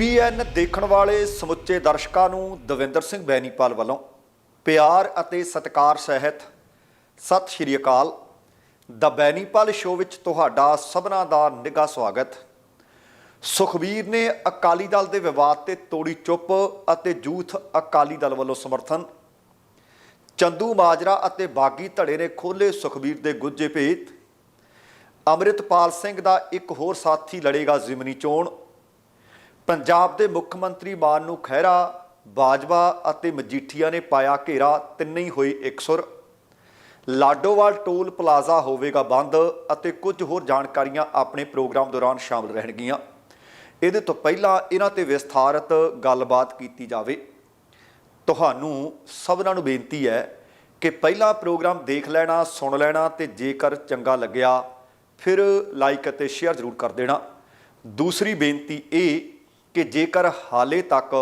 TBN ਦੇਖਣ ਵਾਲੇ ਸਮੁੱਚੇ ਦਰਸ਼ਕਾਂ ਨੂੰ ਦਵਿੰਦਰ ਸਿੰਘ ਬੈਨੀਪਾਲ ਵੱਲੋਂ ਪਿਆਰ ਅਤੇ ਸਤਿਕਾਰ ਸਹਿਤ ਸਤਿ ਸ਼੍ਰੀ ਅਕਾਲ। ਦਾ ਬੈਨੀਪਾਲ ਸ਼ੋਅ ਵਿੱਚ ਤੁਹਾਡਾ ਸਭਨਾਂ ਦਾ ਨਿੱਘਾ ਸਵਾਗਤ। ਸੁਖਬੀਰ ਨੇ ਅਕਾਲੀ ਦਲ ਦੇ ਵਿਵਾਦ ਤੇ ਤੋੜੀ ਚੁੱਪ ਅਤੇ ਜੂਥ ਅਕਾਲੀ ਦਲ ਵੱਲੋਂ ਸਮਰਥਨ। ਚੰਦੂ ਮਾਜਰਾ ਅਤੇ ਬਾਗੀ ਧੜੇ ਨੇ ਖੋਲੇ ਸੁਖਬੀਰ ਦੇ ਗੁੱਜੇ ਭੇਤ। ਅੰਮ੍ਰਿਤਪਾਲ ਸਿੰਘ ਦਾ ਇੱਕ ਹੋਰ ਸਾਥੀ ਲੜੇਗਾ ਜ਼ਿਮਨੀ ਚੋਣ। ਪੰਜਾਬ ਦੇ ਮੁੱਖ ਮੰਤਰੀ ਮਾਨ ਨੂੰ ਖਹਿਰਾ, ਬਾਜਵਾ ਅਤੇ ਮਜੀਠੀਆ ਨੇ ਪਾਇਆ ਘੇਰਾ, ਤਿੰਨੇ ਹੀ ਹੋਏ ਇਕਸੁਰ ਲਾਡੋਵਾਲ ਟੋਲ ਪਲਾਜ਼ਾ ਹੋਵੇਗਾ ਬੰਦ ਅਤੇ ਕੁਝ ਹੋਰ ਜਾਣਕਾਰੀਆਂ ਆਪਣੇ ਪ੍ਰੋਗਰਾਮ ਦੌਰਾਨ ਸ਼ਾਮਲ ਰਹਿਣਗੀਆਂ। ਇਹਦੇ ਤੋਂ ਪਹਿਲਾਂ ਇਹਨਾਂ ਤੇ ਵਿਸਥਾਰਤ ਗੱਲਬਾਤ ਕੀਤੀ ਜਾਵੇ। ਤੁਹਾਨੂੰ ਸਭਨਾਂ ਨੂੰ ਬੇਨਤੀ ਹੈ ਕਿ ਪਹਿਲਾ ਪ੍ਰੋਗਰਾਮ ਦੇਖ ਲੈਣਾ, ਸੁਣ ਲੈਣਾ ਤੇ ਜੇਕਰ ਚੰਗਾ ਲੱਗਿਆ, ਫਿਰ ਲਾਈਕ ਅਤੇ ਸ਼ੇਅਰ ਜ਼ਰੂਰ ਕਰ ਦੇਣਾ। ਦੂਸਰੀ ਬੇਨਤੀ ਇਹ ਕਿ ਜੇਕਰ ਹਾਲੇ ਤੱਕ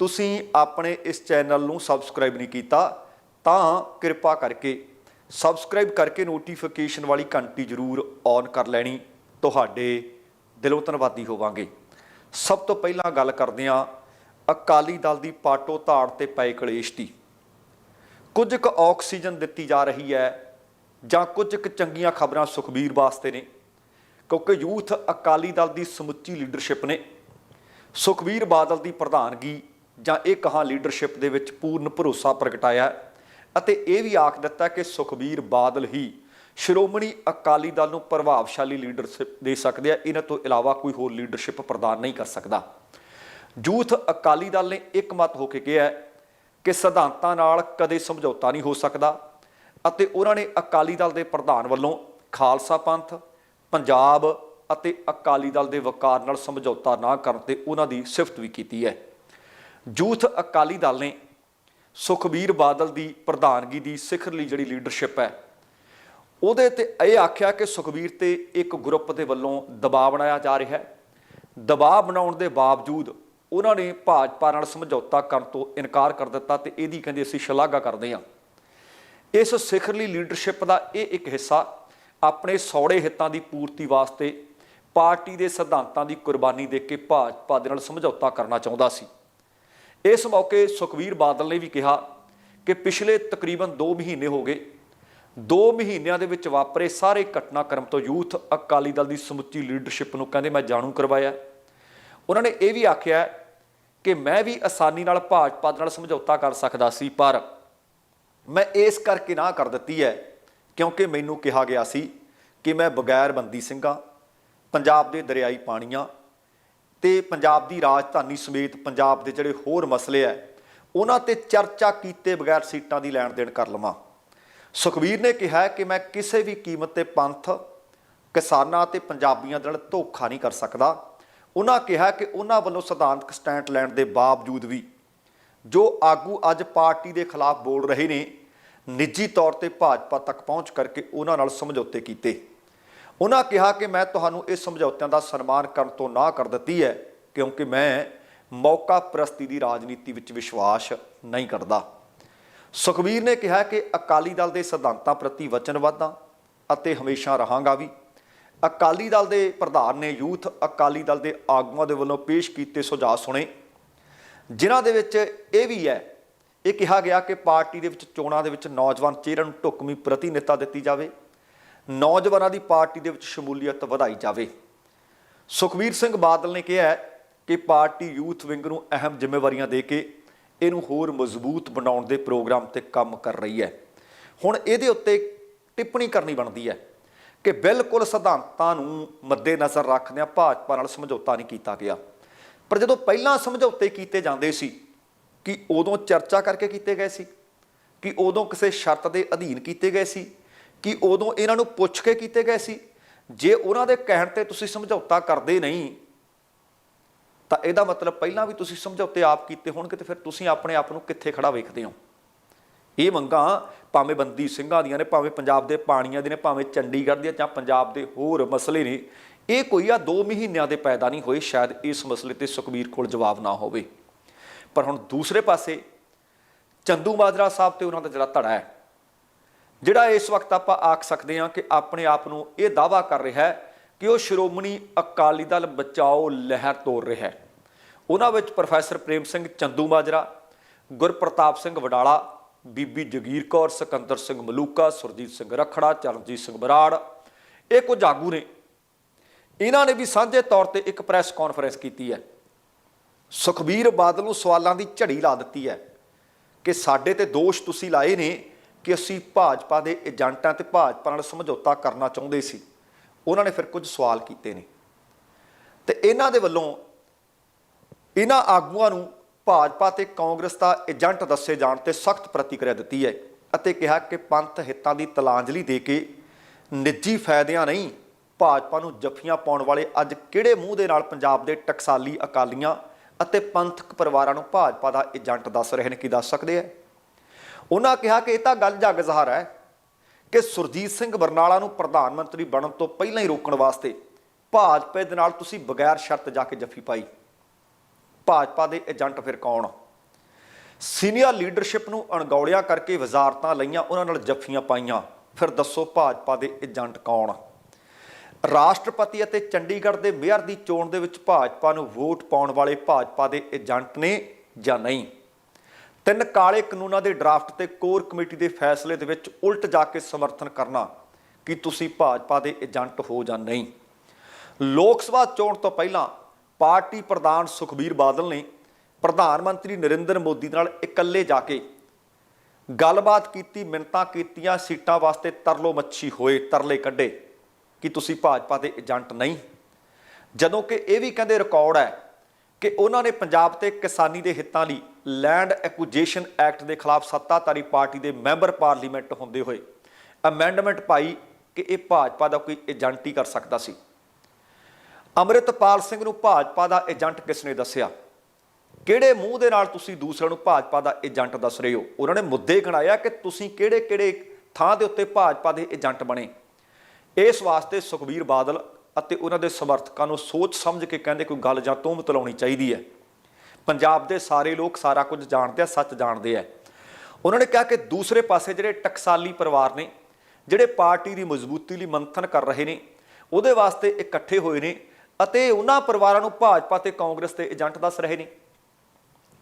ਤੁਸੀਂ ਆਪਣੇ ਇਸ ਚੈਨਲ ਨੂੰ ਸਬਸਕ੍ਰਾਈਬ ਨਹੀਂ ਕੀਤਾ, ਤਾਂ ਕਿਰਪਾ ਕਰਕੇ ਸਬਸਕ੍ਰਾਈਬ ਕਰਕੇ ਨੋਟੀਫਿਕੇਸ਼ਨ ਵਾਲੀ ਘੰਟੀ ਜ਼ਰੂਰ ਔਨ ਕਰ ਲੈਣੀ। ਤੁਹਾਡੇ ਦਿਲੋਂ ਧੰਨਵਾਦੀ ਹੋਵਾਂਗੇ। ਸਭ ਤੋਂ ਪਹਿਲਾਂ ਗੱਲ ਕਰਦੇ ਹਾਂ ਅਕਾਲੀ ਦਲ ਦੀ ਪਾਟੋ ਧਾੜ ਤੇ ਪਏ ਕਲੇਸ਼ ਦੀ। ਕੁਝ ਕੁ ਆਕਸੀਜਨ ਦਿੱਤੀ ਜਾ ਰਹੀ ਹੈ ਜਾਂ ਕੁਝ ਕੁ ਚੰਗੀਆਂ ਖਬਰਾਂ ਸੁਖਬੀਰ ਵਾਸਤੇ ਨੇ, ਕਿਉਂਕਿ ਯੂਥ ਅਕਾਲੀ ਦਲ ਦੀ ਸਮੁੱਚੀ ਲੀਡਰਸ਼ਿਪ ਨੇ ਸੁਖਬੀਰ ਬਾਦਲ ਦੀ ਪ੍ਰਧਾਨਗੀ ਜਾਂ ਇਹ ਕਹਾ ਲੀਡਰਸ਼ਿਪ ਦੇ ਵਿੱਚ ਪੂਰਨ ਭਰੋਸਾ ਪ੍ਰਗਟਾਇਆ ਅਤੇ ਇਹ ਵੀ ਆਖ ਦਿੱਤਾ ਕਿ ਸੁਖਬੀਰ ਬਾਦਲ ਹੀ ਸ਼੍ਰੋਮਣੀ ਅਕਾਲੀ ਦਲ ਨੂੰ ਪ੍ਰਭਾਵਸ਼ਾਲੀ ਲੀਡਰਸ਼ਿਪ ਦੇ ਸਕਦੇ ਆ। ਇਹਨਾਂ ਤੋਂ ਇਲਾਵਾ ਕੋਈ ਹੋਰ ਲੀਡਰਸ਼ਿਪ ਪ੍ਰਦਾਨ ਨਹੀਂ ਕਰ ਸਕਦਾ। ਯੂਥ ਅਕਾਲੀ ਦਲ ਨੇ ਇੱਕ ਮਤ ਹੋ ਕੇ ਕਿਹਾ ਕਿ ਸਿਧਾਂਤਾਂ ਨਾਲ ਕਦੇ ਸਮਝੌਤਾ ਨਹੀਂ ਹੋ ਸਕਦਾ ਅਤੇ ਉਹਨਾਂ ਨੇ ਅਕਾਲੀ ਦਲ ਦੇ ਪ੍ਰਧਾਨ ਵੱਲੋਂ ਖਾਲਸਾ ਪੰਥ, ਪੰਜਾਬ ਅਤੇ ਅਕਾਲੀ ਦਲ ਦੇ ਵਕਾਰ ਨਾਲ ਸਮਝੌਤਾ ਨਾ ਕਰਨ ਤੇ ਉਹਨਾਂ ਦੀ ਸਿਫਤ ਵੀ ਕੀਤੀ ਹੈ। ਯੂਥ ਅਕਾਲੀ ਦਲ ਨੇ ਸੁਖਬੀਰ ਬਾਦਲ ਦੀ ਪ੍ਰਧਾਨਗੀ ਦੀ ਸਿਖਰਲੀ ਜਿਹੜੀ ਲੀਡਰਸ਼ਿਪ ਹੈ, ਉਹਦੇ ਤੇ ਇਹ ਆਖਿਆ ਕਿ ਸੁਖਬੀਰ ਤੇ ਇੱਕ ਗਰੁੱਪ ਦੇ ਵੱਲੋਂ ਦਬਾਅ ਬਣਾਇਆ ਜਾ ਰਿਹਾ ਹੈ। ਦਬਾਅ ਬਣਾਉਣ ਦੇ ਬਾਵਜੂਦ ਉਹਨਾਂ ਨੇ ਭਾਜਪਾ ਨਾਲ ਸਮਝੌਤਾ ਕਰਨ ਤੋਂ ਇਨਕਾਰ ਕਰ ਦਿੱਤਾ ਤੇ ਇਹਦੀ ਕਹਿੰਦੇ ਅਸੀਂ ਸ਼ਲਾਘਾ ਕਰਦੇ ਹਾਂ। ਇਸ ਸਿਖਰਲੀ ਲੀਡਰਸ਼ਿਪ ਦਾ ਇਹ ਇੱਕ ਹਿੱਸਾ ਆਪਣੇ ਸੌੜੇ ਹਿੱਤਾਂ ਦੀ ਪੂਰਤੀ ਵਾਸਤੇ ਪਾਰਟੀ ਦੇ ਸਿਧਾਂਤਾਂ ਦੀ ਕੁਰਬਾਨੀ ਦੇ ਕੇ ਭਾਜਪਾ ਦੇ ਨਾਲ ਸਮਝੌਤਾ ਕਰਨਾ ਚਾਹੁੰਦਾ ਸੀ। ਇਸ ਮੌਕੇ ਸੁਖਵੀਰ ਬਾਦਲ ਨੇ ਵੀ ਕਿਹਾ ਕਿ ਪਿਛਲੇ ਤਕਰੀਬਨ 2 ਮਹੀਨੇ ਹੋ ਗਏ। 2 ਮਹੀਨਿਆਂ ਦੇ ਵਿੱਚ ਵਾਪਰੇ ਸਾਰੇ ਘਟਨਾਕ੍ਰਮ ਤੋਂ ਯੂਥ ਅਕਾਲੀ ਦਲ ਦੀ ਸਮੁੱਚੀ ਲੀਡਰਸ਼ਿਪ ਨੂੰ ਕਹਿੰਦੇ ਮੈਂ ਜਾਣੂ ਕਰਵਾਇਆ। ਉਹਨਾਂ ਨੇ ਇਹ ਵੀ ਆਖਿਆ ਕਿ ਮੈਂ ਵੀ ਆਸਾਨੀ ਨਾਲ ਭਾਜਪਾ ਦੇ ਨਾਲ ਸਮਝੌਤਾ ਕਰ ਸਕਦਾ ਸੀ, ਪਰ ਮੈਂ ਇਸ ਕਰਕੇ ਨਾ ਕਰ ਦਿੱਤੀ ਹੈ ਕਿਉਂਕਿ ਮੈਨੂੰ ਕਿਹਾ ਗਿਆ ਸੀ ਕਿ ਮੈਂ ਬਗੈਰ ਬੰਦੀ ਸਿੰਘਾਂ ਪੰਜਾਬ ਦੇ ਦਰਿਆਈ ਪਾਣੀਆਂ ਤੇ ਪੰਜਾਬ ਦੀ ਰਾਜਧਾਨੀ ਸਮੇਤ ਪੰਜਾਬ ਦੇ ਜਿਹੜੇ ਹੋਰ ਮਸਲੇ ਐ ਉਹਨਾਂ ਤੇ ਚਰਚਾ ਕੀਤੇ ਬਗੈਰ ਸੀਟਾਂ ਦੀ ਲੈਣ ਦੇਣ ਕਰ ਲਵਾਂ। ਸੁਖਬੀਰ ਨੇ ਕਿਹਾ ਕਿ ਮੈਂ ਕਿਸੇ ਵੀ ਕੀਮਤ ਤੇ ਪੰਥ, ਕਿਸਾਨਾਂ ਤੇ ਪੰਜਾਬੀਆਂ ਦੇ ਨਾਲ ਧੋਖਾ ਨਹੀਂ ਕਰ ਸਕਦਾ। ਉਹਨਾਂ ਕਿਹਾ ਕਿ ਉਹਨਾਂ ਵੱਲੋਂ ਸਿਧਾਂਤਕ ਸਟੈਂਡ ਲੈਣ ਦੇ ਬਾਵਜੂਦ ਵੀ ਜੋ ਆਗੂ ਅੱਜ ਪਾਰਟੀ ਦੇ ਖਿਲਾਫ ਬੋਲ ਰਹੇ ਨੇ, ਨਿੱਜੀ ਤੌਰ ਤੇ ਭਾਜਪਾ ਤੱਕ ਪਹੁੰਚ ਕਰਕੇ ਉਹਨਾਂ ਨਾਲ ਸਮਝੌਤੇ ਕੀਤੇ। ਉਹਨਾਂ ਕਿਹਾ ਕਿ ਮੈਂ ਤੁਹਾਨੂੰ ਇਹ ਸਮਝੌਤਿਆਂ ਦਾ ਸਨਮਾਨ ਕਰਨ ਤੋਂ ਨਾ ਕਰ ਦਿੱਤੀ ਹੈ, ਕਿਉਂਕਿ ਮੈਂ ਮੌਕਾ ਪ੍ਰਸਤੀ ਦੀ ਰਾਜਨੀਤੀ ਵਿੱਚ ਵਿਸ਼ਵਾਸ ਨਹੀਂ ਕਰਦਾ। ਸੁਖਬੀਰ ਨੇ ਕਿਹਾ ਕਿ ਅਕਾਲੀ ਦਲ ਦੇ ਸਿਧਾਂਤਾਂ ਪ੍ਰਤੀ ਵਚਨਬੱਧ ਹਾਂ ਅਤੇ ਹਮੇਸ਼ਾ ਰਹਾਂਗਾ ਵੀ। ਅਕਾਲੀ ਦਲ ਦੇ ਪ੍ਰਧਾਨ ਨੇ ਯੂਥ ਅਕਾਲੀ ਦਲ ਦੇ ਆਗੂਆਂ ਦੇ ਵੱਲੋਂ ਪੇਸ਼ ਕੀਤੇ ਸੁਝਾਅ ਸੁਣੇ। ਜਿਨ੍ਹਾਂ ਦੇ ਵਿੱਚ ਇਹ ਵੀ ਹੈ, ਇਹ ਕਿਹਾ ਗਿਆ ਕਿ ਪਾਰਟੀ ਦੇ ਵਿੱਚ ਚੋਣਾਂ ਦੇ ਵਿੱਚ ਨੌਜਵਾਨ ਚਿਹਰਿਆਂ ਨੂੰ ਢੁਕਵੀਂ ਪ੍ਰਤੀਨਿਧਤਾ ਦਿੱਤੀ ਜਾਵੇ। ਨੌਜਵਾਨਾਂ ਦੀ ਪਾਰਟੀ ਦੇ ਵਿੱਚ ਸ਼ਮੂਲੀਅਤ ਵਧਾਈ ਜਾਵੇ। ਸੁਖਬੀਰ ਸਿੰਘ ਬਾਦਲ ਨੇ ਕਿਹਾ ਕਿ ਪਾਰਟੀ ਯੂਥ ਵਿੰਗ ਨੂੰ ਅਹਿਮ ਜ਼ਿੰਮੇਵਾਰੀਆਂ ਦੇ ਕੇ ਇਹਨੂੰ ਹੋਰ ਮਜ਼ਬੂਤ ਬਣਾਉਣ ਦੇ ਪ੍ਰੋਗਰਾਮ ਤੇ ਕੰਮ ਕਰ ਰਹੀ ਹੈ। ਹੁਣ ਇਹਦੇ ਉੱਤੇ ਟਿੱਪਣੀ ਕਰਨੀ ਬਣਦੀ ਹੈ ਕਿ ਬਿਲਕੁਲ ਸਿਧਾਂਤਾਂ ਨੂੰ ਮੱਦੇਨਜ਼ਰ ਰੱਖਦਿਆਂ ਭਾਜਪਾ ਨਾਲ ਸਮਝੌਤਾ ਨਹੀਂ ਕੀਤਾ ਗਿਆ। ਪਰ ਜਦੋਂ ਪਹਿਲਾਂ ਸਮਝੌਤੇ ਕੀਤੇ ਜਾਂਦੇ ਸੀ, ਕਿ ਉਦੋਂ ਚਰਚਾ ਕਰਕੇ ਕੀਤੇ ਗਏ ਸੀ? ਕਿ ਉਦੋਂ ਕਿਸੇ ਸ਼ਰਤ ਦੇ ਅਧੀਨ ਕੀਤੇ ਗਏ ਸੀ? ਕਿ ਉਦੋਂ ਇਹਨਾਂ ਨੂੰ ਪੁੱਛ ਕੇ ਕੀਤੇ ਗਏ ਸੀ। ਜੇ ਉਹਨਾਂ ਦੇ ਕਹਿਣ ਤੇ ਤੁਸੀਂ ਸਮਝੌਤਾ ਕਰਦੇ ਨਹੀਂ, ਤਾਂ ਇਹਦਾ ਮਤਲਬ ਪਹਿਲਾਂ ਵੀ ਤੁਸੀਂ ਸਮਝੌਤੇ ਆਪ ਕੀਤੇ ਹੋਣਗੇ ਤੇ ਫਿਰ ਤੁਸੀਂ ਆਪਣੇ ਆਪ ਨੂੰ ਕਿੱਥੇ ਖੜਾ ਵੇਖਦੇ ਹੋ? ਇਹ ਮੰਗਾਂ ਭਾਵੇਂ ਬੰਦੀ ਸਿੰਘਾਂ ਦੀਆਂ ਨੇ, ਭਾਵੇਂ ਪੰਜਾਬ ਦੇ ਪਾਣੀਆਂ ਦੇ ਨੇ, ਭਾਵੇਂ ਚੰਡੀਗੜ੍ਹ ਦੀਆਂ ਜਾਂ ਪੰਜਾਬ ਦੇ ਹੋਰ ਮਸਲੇ ਨੇ, ਇਹ ਕੋਈ ਆ 2 ਮਹੀਨਿਆਂ ਦੇ ਪੈਦਾ ਨਹੀਂ ਹੋਏ, ਸ਼ਾਇਦ ਇਸ ਮਸਲੇ ਤੇ ਸੁਖਬੀਰ ਕੋਲ ਜਵਾਬ ਨਾ ਹੋਵੇ। ਪਰ ਹੁਣ ਦੂਸਰੇ ਪਾਸੇ ਚੰਦੂ ਮਾਜਰਾ ਸਾਹਿਬ ਤੇ ਉਹਨਾਂ ਦਾ ਜਿਹੜਾ ਧੜਾ ਹੈ ਜਿਹੜਾ ਇਸ ਵਕਤ ਆਪਾਂ ਆਖ ਸਕਦੇ ਹਾਂ ਕਿ ਆਪਣੇ ਆਪ ਨੂੰ ਇਹ ਦਾਵਾ ਕਰ ਰਿਹਾ ਹੈ ਕਿ ਉਹ ਸ਼੍ਰੋਮਣੀ ਅਕਾਲੀ ਦਲ ਬਚਾਓ ਲਹਿਰ ਤੋੜ ਰਿਹਾ ਹੈ। ਉਹਨਾਂ ਵਿੱਚ ਪ੍ਰੋਫੈਸਰ ਪ੍ਰੇਮ ਸਿੰਘ ਚੰਦੂ ਮਾਜਰਾ, ਗੁਰਪ੍ਰਤਾਪ ਸਿੰਘ ਵਡਾਲਾ, ਬੀਬੀ ਜਗੀਰ ਕੌਰ, ਸਿਕੰਦਰ ਸਿੰਘ ਮਲੂਕਾ, ਸੁਰਜੀਤ ਸਿੰਘ ਰਖੜਾ, ਚਰਨਜੀਤ ਸਿੰਘ ਬਰਾੜ, ਇਹ ਕੁਝ ਆਗੂ ਨੇ। ਇਹਨਾਂ ਨੇ ਵੀ ਸਾਂਝੇ ਤੌਰ ਤੇ ਇੱਕ ਪ੍ਰੈਸ ਕਾਨਫਰੰਸ ਕੀਤੀ ਹੈ। ਸੁਖਬੀਰ ਬਾਦਲ ਨੂੰ ਸਵਾਲਾਂ ਦੀ ਝੜੀ ਲਾ ਦਿੱਤੀ ਹੈ ਕਿ ਸਾਡੇ ਤੇ ਦੋਸ਼ ਤੁਸੀਂ ਲਾਏ ਨੇ ਕਿ ਅਸੀਂ ਭਾਜਪਾ ਦੇ ਏਜੰਟਾਂ ਤੇ ਭਾਜਪਾ ਨਾਲ ਸਮਝੌਤਾ ਕਰਨਾ ਚਾਹੁੰਦੇ ਸੀ। ਉਹਨਾਂ ਨੇ ਫਿਰ ਕੁਝ ਸਵਾਲ ਕੀਤੇ ਨੇ। ਤੇ ਇਹਨਾਂ ਦੇ ਵੱਲੋਂ ਇਹਨਾਂ ਆਗੂਆਂ ਨੂੰ ਭਾਜਪਾ ਤੇ ਕਾਂਗਰਸ ਦਾ ਏਜੰਟ ਦੱਸੇ ਜਾਣ ਤੇ ਸਖਤ ਪ੍ਰਤੀਕਿਰਿਆ ਦਿੱਤੀ ਹੈ ਅਤੇ ਕਿਹਾ ਕਿ ਪੰਥ ਹਿੱਤਾਂ ਦੀ ਤਲਾਂਜਲੀ ਦੇ ਕੇ ਨਿੱਜੀ ਫਾਇਦਿਆਂ ਨਹੀਂ ਭਾਜਪਾ ਨੂੰ ਜੱਫੀਆਂ ਪਾਉਣ ਵਾਲੇ ਅੱਜ ਕਿਹੜੇ ਮੂੰਹ ਦੇ ਨਾਲ ਪੰਜਾਬ ਦੇ ਟਕਸਾਲੀ ਅਕਾਲੀਆਂ ਅਤੇ ਪੰਥਕ ਪਰਿਵਾਰਾਂ ਨੂੰ ਭਾਜਪਾ ਦਾ ਏਜੰਟ ਦੱਸ ਰਹੇ ਨੇ, ਕੀ ਦੱਸ ਸਕਦੇ ਆ ਉਹਨਾਂ ਕਿਹਾ ਕਿ ਇਹ ਤਾਂ ਗੱਲ ਜੱਗ ਜ਼ਾਹਰ ਹੈ ਕਿ ਸੁਰਜੀਤ ਸਿੰਘ ਬਰਨਾਲਾ ਨੂੰ ਪ੍ਰਧਾਨ ਮੰਤਰੀ ਬਣਨ ਤੋਂ ਪਹਿਲਾਂ ਹੀ ਰੋਕਣ ਵਾਸਤੇ ਭਾਜਪਾ ਦੇ ਨਾਲ ਤੁਸੀਂ ਬਗੈਰ ਸ਼ਰਤ ਜਾ ਕੇ ਜੱਫੀ ਪਾਈ। ਭਾਜਪਾ ਦੇ ਏਜੰਟ ਫਿਰ ਕੌਣ? ਸੀਨੀਅਰ ਲੀਡਰਸ਼ਿਪ ਨੂੰ ਅਣਗੌਲਿਆ ਕਰਕੇ ਵਜ਼ਾਰਤਾਂ ਲਈਆਂ, ਉਹਨਾਂ ਨਾਲ ਜੱਫੀਆਂ ਪਾਈਆਂ। ਫਿਰ ਦੱਸੋ ਭਾਜਪਾ ਦੇ ਏਜੰਟ ਕੌਣ? ਰਾਸ਼ਟਰਪਤੀ ਅਤੇ ਚੰਡੀਗੜ੍ਹ ਦੇ ਮੇਅਰ ਦੀ ਚੋਣ ਦੇ ਵਿੱਚ ਭਾਜਪਾ ਨੂੰ ਵੋਟ ਪਾਉਣ ਵਾਲੇ ਭਾਜਪਾ ਦੇ ਏਜੰਟ ਨੇ ਜਾਂ ਨਹੀਂ? ਤਿੰਨ ਕਾਲੇ ਕਾਨੂੰਨਾਂ ਦੇ ਡਰਾਫਟ ਤੇ ਕੋਰ ਕਮੇਟੀ ਦੇ ਫੈਸਲੇ ਦੇ ਵਿੱਚ ਉਲਟ ਜਾ ਕੇ ਸਮਰਥਨ ਕਰਨਾ ਕਿ ਤੁਸੀਂ ਭਾਜਪਾ ਦੇ ਏਜੰਟ ਹੋ ਜਾਂ ਨਹੀਂ? ਲੋਕ ਸਭਾ ਚੋਣ ਤੋਂ ਪਹਿਲਾਂ ਪਾਰਟੀ ਪ੍ਰਧਾਨ ਸੁਖਬੀਰ ਬਾਦਲ ਨੇ ਪ੍ਰਧਾਨ ਮੰਤਰੀ ਨਰਿੰਦਰ ਮੋਦੀ ਨਾਲ ਇਕੱਲੇ ਜਾ ਕੇ ਗੱਲਬਾਤ ਕੀਤੀ ਮਿੰਤਾਂ ਕੀਤੀਆਂ, ਸੀਟਾਂ ਵਾਸਤੇ ਤਰਲੋ ਮੱਛੀ ਹੋਏ, ਤਰਲੇ ਕੱਢੇ। ਕਿ ਤੁਸੀਂ ਭਾਜਪਾ ਦੇ ਏਜੰਟ ਨਹੀਂ? ਜਦੋਂ ਕਿ ਇਹ ਵੀ ਕਹਿੰਦੇ ਰਿਕਾਰਡ ਹੈ ਕਿ ਉਹਨਾਂ ਨੇ ਪੰਜਾਬ ਤੇ ਕਿਸਾਨੀ ਦੇ ਹਿੱਤਾਂ ਲਈ ਲੈਂਡ ਐਕੁਜੀਸ਼ਨ ਐਕਟ ਦੇ ਖਿਲਾਫ ਸੱਤਾਧਾਰੀ ਪਾਰਟੀ ਦੇ ਮੈਂਬਰ ਪਾਰਲੀਮੈਂਟ ਹੁੰਦੇ ਹੋਏ ਅਮੈਂਡਮੈਂਟ ਪਾਈ ਕਿ ਇਹ ਭਾਜਪਾ ਦਾ ਕੋਈ ਏਜੰਟ ਹੀ ਕਰ ਸਕਦਾ ਸੀ। ਅੰਮ੍ਰਿਤਪਾਲ ਸਿੰਘ ਨੂੰ ਭਾਜਪਾ ਦਾ ਏਜੰਟ ਕਿਸ ਨੇ ਦੱਸਿਆ? ਕਿਹੜੇ ਮੂੰਹ ਦੇ ਨਾਲ ਤੁਸੀਂ ਦੂਸਰਿਆਂ ਨੂੰ ਭਾਜਪਾ ਦਾ ਏਜੰਟ ਦੱਸ ਰਹੇ ਹੋ? ਉਹਨਾਂ ਨੇ ਮੁੱਦੇ ਗਣਾਇਆ ਕਿ ਤੁਸੀਂ ਕਿਹੜੇ ਕਿਹੜੇ ਥਾਂ ਦੇ ਉੱਤੇ ਭਾਜਪਾ ਦੇ ਏਜੰਟ ਬਣੇ। ਇਸ ਵਾਸਤੇ ਸੁਖਬੀਰ ਬਾਦਲ ਅਤੇ ਉਹਨਾਂ ਦੇ ਸਮਰਥਕਾਂ ਨੂੰ ਸੋਚ ਸਮਝ ਕੇ ਕਹਿੰਦੇ ਕੋਈ ਗੱਲ ਜਾਂ ਤੋਮਤ ਲਾਉਣੀ ਚਾਹੀਦੀ ਹੈ। ਪੰਜਾਬ ਦੇ ਸਾਰੇ ਲੋਕ ਸਾਰਾ ਕੁਝ ਜਾਣਦੇ ਆ, ਸੱਚ ਜਾਣਦੇ ਆ। ਉਹਨਾਂ ਨੇ ਕਿਹਾ ਕਿ ਦੂਸਰੇ ਪਾਸੇ ਜਿਹੜੇ ਟਕਸਾਲੀ ਪਰਿਵਾਰ ਨੇ, ਜਿਹੜੇ ਪਾਰਟੀ ਦੀ ਮਜ਼ਬੂਤੀ ਲਈ ਮੰਥਨ ਕਰ ਰਹੇ ਨੇ, ਉਹਦੇ ਵਾਸਤੇ ਇਕੱਠੇ ਹੋਏ ਨੇ ਅਤੇ ਉਹਨਾਂ ਪਰਿਵਾਰਾਂ ਨੂੰ ਭਾਜਪਾ ਤੇ ਕਾਂਗਰਸ ਦੇ ਏਜੰਟ ਦੱਸ ਰਹੇ ਨੇ।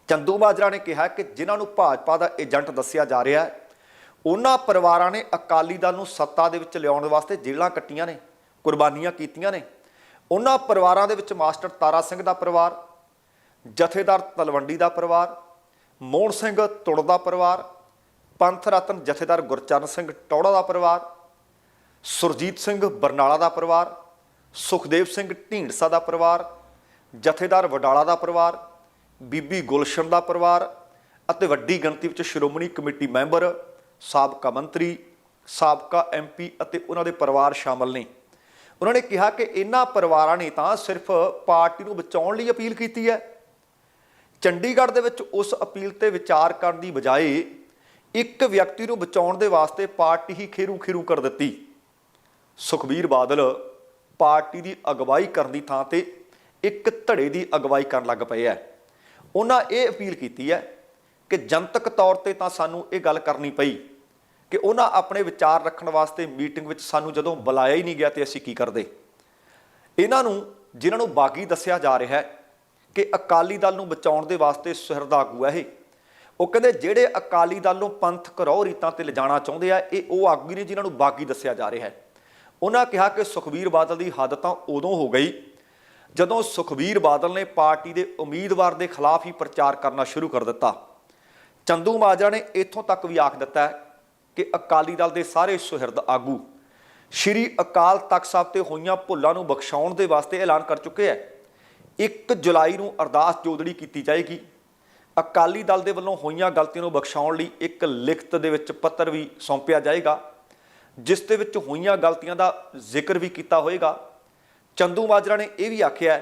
ਚੰਦੂ ਮਾਜਰਾ ਨੇ ਕਿਹਾ ਕਿ ਜਿਨ੍ਹਾਂ ਨੂੰ ਭਾਜਪਾ ਦਾ ਏਜੰਟ ਦੱਸਿਆ ਜਾ ਰਿਹਾ ਹੈ, ਉਹਨਾਂ ਪਰਿਵਾਰਾਂ ਨੇ ਅਕਾਲੀ ਦਲ ਨੂੰ ਸੱਤਾ ਦੇ ਵਿੱਚ ਲਿਆਉਣ ਵਾਸਤੇ ਜੇਲ੍ਹਾਂ ਕੱਟੀਆਂ ਨੇ। ਕੁਰਬਾਨੀਆਂ ਕੀਤੀਆਂ ਨੇ। ਉਹਨਾਂ ਪਰਿਵਾਰਾਂ ਦੇ ਵਿੱਚ ਮਾਸਟਰ ਤਾਰਾ ਸਿੰਘ ਦਾ ਪਰਿਵਾਰ, ਜਥੇਦਾਰ ਤਲਵੰਡੀ ਦਾ ਪਰਿਵਾਰ, ਮੋਹਨ ਸਿੰਘ ਤੁੜ ਦਾ ਪਰਿਵਾਰ, ਪੰਥ ਰਤਨ ਜਥੇਦਾਰ ਗੁਰਚਰਨ ਸਿੰਘ ਟੌੜਾ ਦਾ ਪਰਿਵਾਰ, ਸੁਰਜੀਤ ਸਿੰਘ ਬਰਨਾਲਾ ਦਾ ਪਰਿਵਾਰ, ਸੁਖਦੇਵ ਸਿੰਘ ਢੀਂਡਸਾ ਦਾ ਪਰਿਵਾਰ, ਜਥੇਦਾਰ ਵਡਾਲਾ ਦਾ ਪਰਿਵਾਰ, ਬੀਬੀ ਗੁਲਸ਼ਨ ਦਾ ਪਰਿਵਾਰ ਅਤੇ ਵੱਡੀ ਗਿਣਤੀ ਵਿੱਚ ਸ਼੍ਰੋਮਣੀ ਕਮੇਟੀ ਮੈਂਬਰ, ਸਾਬਕਾ ਮੰਤਰੀ, ਸਾਬਕਾ ਐਮਪੀ ਅਤੇ ਉਹਨਾਂ ਦੇ ਪਰਿਵਾਰ ਸ਼ਾਮਲ ਨੇ। ਉਹਨਾਂ ਨੇ ਕਿਹਾ ਕਿ ਇਹਨਾਂ ਪਰਿਵਾਰਾਂ ਨੇ ਤਾਂ ਸਿਰਫ ਪਾਰਟੀ ਨੂੰ ਬਚਾਉਣ ਲਈ ਅਪੀਲ ਕੀਤੀ ਹੈ। ਚੰਡੀਗੜ੍ਹ ਦੇ ਵਿੱਚ ਉਸ ਅਪੀਲ ਤੇ ਵਿਚਾਰ ਕਰਨ ਦੀ ਬਜਾਏ ਇੱਕ ਵਿਅਕਤੀ ਨੂੰ ਬਚਾਉਣ ਦੇ ਵਾਸਤੇ ਪਾਰਟੀ ਹੀ ਖੇਰੂ ਖੇਰੂ ਕਰ ਦਿੱਤੀ। ਸੁਖਬੀਰ ਬਾਦਲ ਪਾਰਟੀ ਦੀ ਅਗਵਾਈ ਕਰਨ ਦੀ ਥਾਂ ਤੇ ਇੱਕ ਧੜੇ ਦੀ ਅਗਵਾਈ ਕਰਨ ਲੱਗ ਪਏ ਐ ਉਹਨਾਂ ਇਹ ਅਪੀਲ ਕੀਤੀ ਹੈ ਕਿ ਜਨਤਕ ਤੌਰ ਤੇ ਤਾਂ ਸਾਨੂੰ ਇਹ ਗੱਲ ਕਰਨੀ ਪਈ ਕਿ ਉਹਨਾਂ ਆਪਣੇ ਵਿਚਾਰ ਰੱਖਣ ਵਾਸਤੇ ਮੀਟਿੰਗ ਵਿੱਚ ਸਾਨੂੰ ਜਦੋਂ ਬੁਲਾਇਆ ਹੀ ਨਹੀਂ ਗਿਆ ਤੇ ਅਸੀਂ ਕੀ ਕਰਦੇ? ਇਹਨਾਂ ਨੂੰ, ਜਿਨ੍ਹਾਂ ਨੂੰ ਬਾਗੀ ਦੱਸਿਆ ਜਾ ਰਿਹਾ ਹੈ ਕਿ ਅਕਾਲੀ ਦਲ ਨੂੰ ਬਚਾਉਣ ਦੇ ਵਾਸਤੇ ਸੁਹਿਰਦ ਆਗੂ ਹੈ ਇਹ, ਉਹ ਕਹਿੰਦੇ ਜਿਹੜੇ ਅਕਾਲੀ ਦਲ ਨੂੰ ਪੰਥਕ ਰੌ ਰੀਤਾਂ ਤੇ ਲਿਜਾਣਾ ਚਾਹੁੰਦੇ ਆ, ਇਹ ਉਹ ਆਗੂ ਨੇ ਜਿਨ੍ਹਾਂ ਨੂੰ ਬਾਗੀ ਦੱਸਿਆ ਜਾ ਰਿਹਾ ਹੈ। ਉਹਨਾਂ ਕਿਹਾ ਕਿ ਸੁਖਬੀਰ ਬਾਦਲ ਦੀ ਹੱਦ ਤਾਂ ਉਦੋਂ ਹੋ ਗਈ ਜਦੋਂ ਸੁਖਬੀਰ ਬਾਦਲ ਨੇ ਪਾਰਟੀ ਦੇ ਉਮੀਦਵਾਰ ਦੇ ਖਿਲਾਫ ਹੀ ਪ੍ਰਚਾਰ ਕਰਨਾ ਸ਼ੁਰੂ ਕਰ ਦਿੱਤਾ। ਚੰਦੂ ਮਾਜਰਾ ਨੇ ਇੱਥੋਂ ਤੱਕ ਵੀ ਆਖ ਦਿੱਤਾ ਕਿ ਅਕਾਲੀ ਦਲ ਦੇ ਸਾਰੇ ਸੁਹਿਰਦ ਆਗੂ ਸ਼੍ਰੀ ਅਕਾਲ ਤਖਤ ਸਾਹਿਬ ਤੇ ਹੋਈਆਂ ਭੁੱਲਾਂ ਨੂੰ ਬਖਸ਼ਾਉਣ ਦੇ ਵਾਸਤੇ ਐਲਾਨ ਕਰ ਚੁੱਕੇ ਹੈ। 1 ਜੁਲਾਈ ਨੂੰ ਅਰਦਾਸ ਜੋਦੜੀ ਕੀਤੀ ਜਾਏਗੀ। ਅਕਾਲੀ ਦਲ ਦੇ ਵੱਲੋਂ ਹੋਈਆਂ ਗਲਤੀਆਂ ਨੂੰ ਬਖਸ਼ਾਉਣ ਲਈ ਇੱਕ ਲਿਖਤ ਦੇ ਵਿੱਚ ਪੱਤਰ ਵੀ ਸੌਂਪਿਆ ਜਾਏਗਾ, ਜਿਸ ਦੇ ਵਿੱਚ ਹੋਈਆਂ ਗਲਤੀਆਂ ਦਾ ਜ਼ਿਕਰ ਵੀ ਕੀਤਾ ਹੋਏਗਾ। ਚੰਦੂ ਮਾਜਰਾ ਨੇ ਇਹ ਵੀ ਆਖਿਆ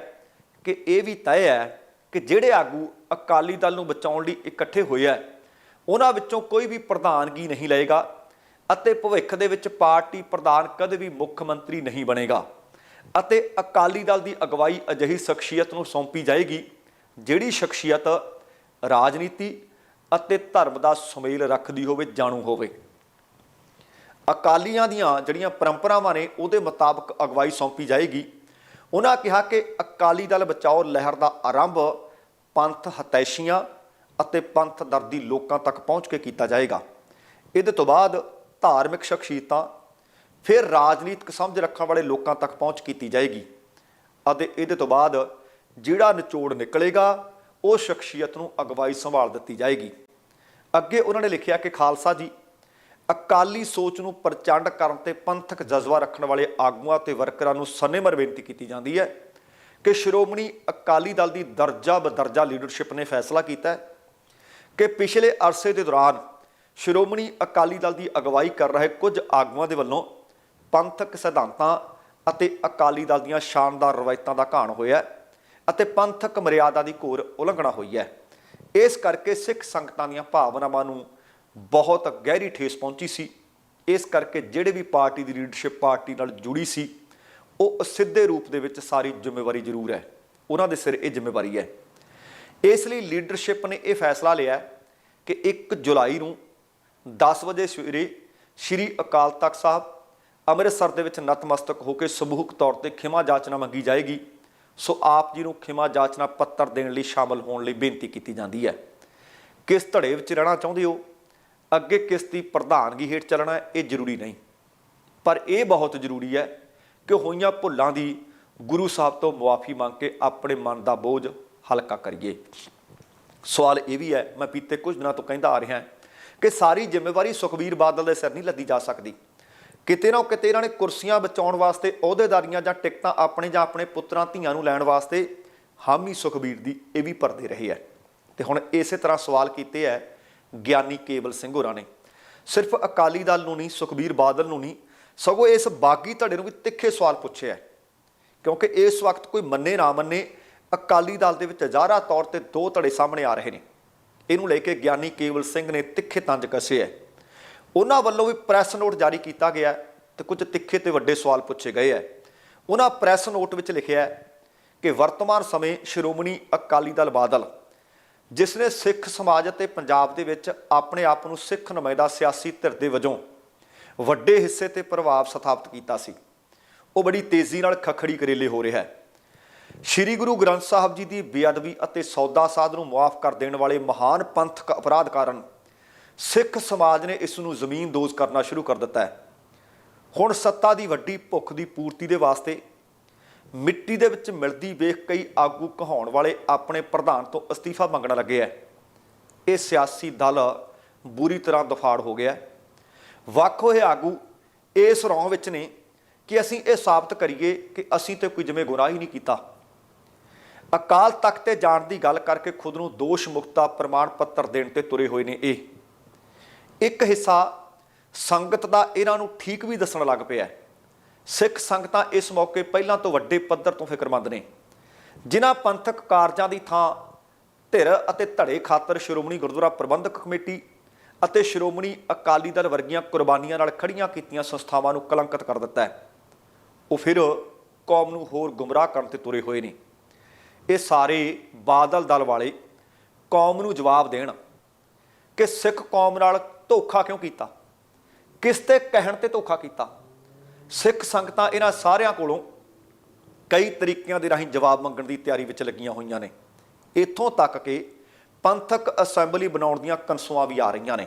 ਕਿ ਇਹ ਵੀ ਤੈਅ ਹੈ ਕਿ ਜਿਹੜੇ ਆਗੂ ਅਕਾਲੀ ਦਲ ਨੂੰ ਬਚਾਉਣ ਲਈ ਇਕੱਠੇ ਹੋਏ ਆ ਉਹਨਾਂ ਵਿੱਚੋਂ ਕੋਈ ਵੀ ਪ੍ਰਧਾਨਗੀ ਨਹੀਂ ਲਏਗਾ ਅਤੇ ਭਵਿੱਖ ਦੇ ਵਿੱਚ ਪਾਰਟੀ ਪ੍ਰਧਾਨ ਕਦੇ ਵੀ ਮੁੱਖ ਮੰਤਰੀ ਨਹੀਂ ਬਣੇਗਾ। ਅਤੇ ਅਕਾਲੀ ਦਲ ਦੀ ਅਗਵਾਈ ਅਜਿਹੀ ਸ਼ਖਸੀਅਤ ਨੂੰ ਸੌਂਪੀ ਜਾਏਗੀ, ਜਿਹੜੀ ਸ਼ਖਸੀਅਤ ਰਾਜਨੀਤੀ ਅਤੇ ਧਰਮ ਦਾ ਸੁਮੇਲ ਰੱਖਦੀ ਹੋਵੇ, ਜਾਣੂ ਹੋਵੇ। ਅਕਾਲੀਆਂ ਦੀਆਂ ਜਿਹੜੀਆਂ ਪਰੰਪਰਾਵਾਂ ਨੇ, ਉਹਦੇ ਮੁਤਾਬਕ ਅਗਵਾਈ ਸੌਂਪੀ ਜਾਏਗੀ। ਉਹਨਾਂ ਕਿਹਾ ਕਿ ਅਕਾਲੀ ਦਲ ਬਚਾਓ ਲਹਿਰ ਦਾ ਆਰੰਭ ਪੰਥ ਹਤੈਸ਼ੀਆਂ ਅਤੇ ਪੰਥ ਦਰਦੀ ਲੋਕਾਂ ਤੱਕ ਪਹੁੰਚ ਕੇ ਕੀਤਾ ਜਾਏਗਾ। ਇਹਦੇ ਤੋਂ ਬਾਅਦ ਧਾਰਮਿਕ ਸ਼ਖਸੀਅਤਾਂ ਫਿਰ ਰਾਜਨੀਤਿਕ ਸਮਝ ਰੱਖਣ ਵਾਲੇ ਲੋਕਾਂ ਤੱਕ ਪਹੁੰਚ ਕੀਤੀ ਜਾਏਗੀ ਅਤੇ ਇਹਦੇ ਤੋਂ ਬਾਅਦ ਜਿਹੜਾ ਨਿਚੋੜ ਨਿਕਲੇਗਾ, ਉਹ ਸ਼ਖਸੀਅਤ ਨੂੰ ਅਗਵਾਈ ਸੰਭਾਲ ਦਿੱਤੀ ਜਾਏਗੀ। ਅੱਗੇ ਉਹਨਾਂ ਨੇ ਲਿਖਿਆ ਕਿ ਖਾਲਸਾ ਜੀ, ਅਕਾਲੀ ਸੋਚ ਨੂੰ ਪ੍ਰਚੰਡ ਕਰਨ ਤੇ ਪੰਥਕ ਜਜ਼ਬਾ ਰੱਖਣ ਵਾਲੇ ਆਗੂਆਂ ਤੇ ਵਰਕਰਾਂ ਨੂੰ ਸਨੇਮਰ ਬੇਨਤੀ ਕੀਤੀ ਜਾਂਦੀ ਹੈ ਕਿ ਸ਼੍ਰੋਮਣੀ ਅਕਾਲੀ ਦਲ ਦੀ ਦਰਜਾ ਬਦਰਜਾ ਲੀਡਰਸ਼ਿਪ ਨੇ ਫੈਸਲਾ ਕੀਤਾ ਹੈ। ਕਿ ਪਿਛਲੇ ਅਰਸੇ ਦੇ ਦੌਰਾਨ ਸ਼੍ਰੋਮਣੀ ਅਕਾਲੀ ਦਲ ਦੀ ਅਗਵਾਈ ਕਰ ਰਹੇ ਕੁਝ ਆਗੂਆਂ ਦੇ ਵੱਲੋਂ ਪੰਥਕ ਸਿਧਾਂਤਾਂ ਅਤੇ ਅਕਾਲੀ ਦਲ ਦੀਆਂ ਸ਼ਾਨਦਾਰ ਰਵਾਇਤਾਂ ਦਾ ਘਾਣ ਹੋਇਆ ਅਤੇ ਪੰਥਕ ਮਰਿਆਦਾ ਦੀ ਘੋਰ ਉਲੰਘਣਾ ਹੋਈ ਹੈ। ਇਸ ਕਰਕੇ ਸਿੱਖ ਸੰਗਤਾਂ ਦੀਆਂ ਭਾਵਨਾਵਾਂ ਨੂੰ ਬਹੁਤ ਗਹਿਰੀ ਠੇਸ ਪਹੁੰਚੀ ਸੀ। ਇਸ ਕਰਕੇ ਜਿਹੜੇ ਵੀ ਪਾਰਟੀ ਦੀ ਲੀਡਰਸ਼ਿਪ ਪਾਰਟੀ ਨਾਲ ਜੁੜੀ ਸੀ, ਉਹ ਸਿੱਧੇ ਰੂਪ ਦੇ ਵਿੱਚ ਸਾਰੀ ਜ਼ਿੰਮੇਵਾਰੀ ਜ਼ਰੂਰ ਹੈ। ਉਹਨਾਂ ਦੇ ਸਿਰ ਇਹ ਜ਼ਿੰਮੇਵਾਰੀ ਹੈ ਇਸ ਲਈ ਲੀਡਰਸ਼ਿਪ ਨੇ ਇਹ ਫੈਸਲਾ ਲਿਆ ਕਿ 1 ਜੁਲਾਈ ਨੂੰ 10 ਵਜੇ ਸਵੇਰੇ ਸ੍ਰੀ ਅਕਾਲ ਤਖਤ ਸਾਹਿਬ ਅੰਮ੍ਰਿਤਸਰ ਦੇ ਵਿੱਚ ਨਤਮਸਤਕ ਹੋ ਕੇ ਸਮੂਹਕ ਤੌਰ ਤੇ ਖਿਮਾ ਜਾਚਨਾ ਮੰਗੀ ਜਾਏਗੀ। ਸੋ ਆਪ ਜੀ ਨੂੰ ਖਿਮਾ ਜਾਚਨਾ ਪੱਤਰ ਦੇਣ ਲਈ ਸ਼ਾਮਲ ਹੋਣ ਲਈ ਬੇਨਤੀ ਕੀਤੀ ਜਾਂਦੀ ਹੈ। ਕਿਸ ਧੜੇ ਵਿੱਚ ਰਹਿਣਾ ਚਾਹੁੰਦੇ ਹੋ? ਅੱਗੇ ਕਿਸ ਦੀ ਪ੍ਰਧਾਨਗੀ ਹੇਠ ਚੱਲਣਾ ਇਹ ਜ਼ਰੂਰੀ ਨਹੀਂ। ਪਰ ਇਹ ਬਹੁਤ ਜ਼ਰੂਰੀ ਹੈ ਕਿ ਹੋਈਆਂ ਭੁੱਲਾਂ ਦੀ ਗੁਰੂ ਸਾਹਿਬ ਤੋਂ ਮੁਆਫੀ ਮੰਗ ਕੇ ਆਪਣੇ ਮਨ ਦਾ ਬੋਝ ਹਲਕਾ ਕਰੀਏ। ਸਵਾਲ ਇਹ ਵੀ ਹੈ, ਮੈਂ ਬੀਤੇ ਕੁਝ ਦਿਨਾਂ ਤੋਂ ਕਹਿੰਦਾ ਆ ਰਿਹਾ ਕਿ ਸਾਰੀ ਜ਼ਿੰਮੇਵਾਰੀ ਸੁਖਬੀਰ ਬਾਦਲ ਦੇ ਸਿਰ ਨਹੀਂ ਲੱਦੀ ਜਾ ਸਕਦੀ। ਕਿਤੇ ਨਾ ਕਿਤੇ ਇਹਨਾਂ ਨੇ ਕੁਰਸੀਆਂ ਬਚਾਉਣ ਵਾਸਤੇ ਅਹੁਦੇਦਾਰੀਆਂ ਜਾਂ ਟਿਕਟਾਂ ਆਪਣੇ ਜਾਂ ਆਪਣੇ ਪੁੱਤਰਾਂ, ਧੀਆਂ ਨੂੰ ਲੈਣ ਵਾਸਤੇ ਹਾਮੀ ਸੁਖਬੀਰ ਦੀ ਇਹ ਵੀ ਭਰਦੇ ਰਹੇ ਹੈ। ਤੇ ਹੁਣ ਇਸੇ ਤਰ੍ਹਾਂ ਸਵਾਲ ਕੀਤੇ ਹੈ ਗਿਆਨੀ ਕੇਵਲ ਸਿੰਘ ਹੋਰਾਂ ਨੇ। ਸਿਰਫ ਅਕਾਲੀ ਦਲ ਨੂੰ ਨਹੀਂ, ਸੁਖਬੀਰ ਬਾਦਲ ਨੂੰ ਨਹੀਂ, ਸਗੋਂ ਇਸ ਬਾਗੀ ਧੜੇ ਨੂੰ ਵੀ ਤਿੱਖੇ ਸਵਾਲ ਪੁੱਛੇ ਹੈ। ਕਿਉਂਕਿ ਇਸ ਵਕਤ ਕੋਈ ਮੰਨੇ ਨਾ ਮੰਨੇ ਅਕਾਲੀ ਦਲ ਦੇ ਵਿੱਚ ਹਜ਼ਾਰਾ ਤੌਰ ਤੇ ਦੋ ਧੜੇ ਸਾਹਮਣੇ ਆ ਰਹੇ ਨੇ। ਇਹਨੂੰ ਲੈ ਕੇ ਗਿਆਨੀ ਕੇਵਲ ਸਿੰਘ ਨੇ ਤਿੱਖੇ ਤੰਜ ਕੱਸੇ ਹੈ। ਉਹਨਾਂ ਵੱਲੋਂ ਵੀ ਪ੍ਰੈਸ ਨੋਟ ਜਾਰੀ ਕੀਤਾ ਗਿਆ ਹੈ ਤੇ ਕੁਝ ਤਿੱਖੇ ਤੇ ਵੱਡੇ ਸਵਾਲ ਪੁੱਛੇ ਗਏ ਹੈ। ਉਹਨਾਂ ਪ੍ਰੈਸ ਨੋਟ ਵਿੱਚ ਲਿਖਿਆ ਹੈ ਕਿ ਵਰਤਮਾਨ ਸਮੇਂ ਸ਼੍ਰੋਮਣੀ ਅਕਾਲੀ ਦਲ ਬਾਦਲ, ਜਿਸ ਨੇ ਸਿੱਖ ਸਮਾਜ ਅਤੇ ਪੰਜਾਬ ਦੇ ਵਿੱਚ ਆਪਣੇ ਆਪ ਨੂੰ ਸਿੱਖ ਨੁਮਾਇੰਦਾ ਸਿਆਸੀ ਧਿਰ ਦੇ ਵਜੋਂ ਵੱਡੇ ਹਿੱਸੇ ਤੇ ਪ੍ਰਭਾਵ ਸਥਾਪਿਤ ਕੀਤਾ ਸੀ। ਉਹ ਬੜੀ ਤੇਜ਼ੀ ਨਾਲ ਖਖੜੀ ਕਰੇਲੇ ਹੋ ਰਿਹਾ ਹੈ। ਸ਼੍ਰੀ ਗੁਰੂ ਗ੍ਰੰਥ ਸਾਹਿਬ ਜੀ ਦੀ ਬੇਅਦਬੀ ਅਤੇ ਸੌਦਾ ਸਾਧ ਨੂੰ ਮੁਆਫ ਕਰ ਦੇਣ ਵਾਲੇ ਮਹਾਨ ਪੰਥਕ ਅਪਰਾਧ ਕਾਰਨ ਸਿੱਖ ਸਮਾਜ ਨੇ ਇਸ ਨੂੰ ਜ਼ਮੀਨ ਦੋਜ਼ ਕਰਨਾ ਸ਼ੁਰੂ ਕਰ ਦਿੱਤਾ ਹੈ। ਹੁਣ ਸੱਤਾ ਦੀ ਵੱਡੀ ਭੁੱਖ ਦੀ ਪੂਰਤੀ ਦੇ ਵਾਸਤੇ ਮਿੱਟੀ ਦੇ ਵਿੱਚ ਮਿਲਦੀ ਵੇਖ ਕਈ ਆਗੂ ਕਹਾਉਣ ਵਾਲੇ ਆਪਣੇ ਪ੍ਰਧਾਨ ਤੋਂ ਅਸਤੀਫਾ ਮੰਗਣ ਲੱਗੇ ਹੈ। ਇਹ ਸਿਆਸੀ ਦਲ ਬੁਰੀ ਤਰ੍ਹਾਂ ਦਫਾੜ ਹੋ ਗਿਆ ਵੱਖ ਹੋਏ ਆਗੂ ਇਸ ਰੌਂ ਵਿੱਚ ਨੇ ਕਿ ਅਸੀਂ ਇਹ ਸਾਬਤ ਕਰੀਏ ਕਿ ਅਸੀਂ ਤੇ ਕੋਈ ਜਿਵੇਂ ਗੁਨਾਹ ਹੀ ਨਹੀਂ ਕੀਤਾ। ਅਕਾਲ ਤਖਤ ਤੇ ਜਾਣ ਦੀ ਗੱਲ ਕਰਕੇ ਖੁਦ ਨੂੰ ਦੋਸ਼ ਮੁਕਤਾ ਪ੍ਰਮਾਣ ਪੱਤਰ ਦੇਣ ਤੇ ਤੁਰੇ ਹੋਏ ਨੇ ਇਹ। ਇੱਕ ਹਿੱਸਾ ਸੰਗਤ ਦਾ ਇਹਨਾਂ ਨੂੰ ਠੀਕ ਵੀ ਦੱਸਣ ਲੱਗ ਪਿਆ ਸਿੱਖ ਸੰਗਤਾਂ ਇਸ ਮੌਕੇ ਪਹਿਲਾਂ ਤੋਂ ਵੱਡੇ ਪੱਧਰ ਤੋਂ ਫਿਕਰਮੰਦ ਨੇ, ਜਿਨ੍ਹਾਂ ਪੰਥਕ ਕਾਰਜਾਂ ਦੀ ਥਾਂ ਧਿਰ ਅਤੇ ਧੜੇ ਖਾਤਰ ਸ਼੍ਰੋਮਣੀ ਗੁਰਦੁਆਰਾ ਪ੍ਰਬੰਧਕ ਕਮੇਟੀ ਅਤੇ ਸ਼੍ਰੋਮਣੀ ਅਕਾਲੀ ਦਲ ਵਰਗੀਆਂ ਕੁਰਬਾਨੀਆਂ ਨਾਲ ਖੜੀਆਂ ਕੀਤੀਆਂ ਸੰਸਥਾਵਾਂ ਨੂੰ ਕਲੰਕਿਤ ਕਰ ਦਿੱਤਾ ਹੈ। ਉਹ ਫਿਰ ਕੌਮ ਨੂੰ ਹੋਰ ਗੁੰਮਰਾਹ ਕਰਨ ਤੇ ਤੁਰੇ ਹੋਏ ਨੇ। ਇਹ ਸਾਰੇ ਬਾਦਲ ਦਲ ਵਾਲੇ ਕੌਮ ਨੂੰ ਜਵਾਬ ਦੇਣ ਕਿ ਸਿੱਖ ਕੌਮ ਨਾਲ ਧੋਖਾ ਕਿਉਂ ਕੀਤਾ? ਕਿਸ ਤੇ ਕਹਿਣ ਤੇ ਧੋਖਾ ਕੀਤਾ? ਸਿੱਖ ਸੰਗਤਾਂ ਇਹਨਾਂ ਸਾਰਿਆਂ ਕੋਲੋਂ ਕਈ ਤਰੀਕਿਆਂ ਦੇ ਰਾਹੀਂ ਜਵਾਬ ਮੰਗਣ ਦੀ ਤਿਆਰੀ ਵਿੱਚ ਲੱਗੀਆਂ ਹੋਈਆਂ ਨੇ। ਇੱਥੋਂ ਤੱਕ ਕਿ ਪੰਥਕ ਅਸੈਂਬਲੀ ਬਣਾਉਣ ਦੀਆਂ ਕਨਸੂਆਂ ਵੀ ਆ ਰਹੀਆਂ ਨੇ।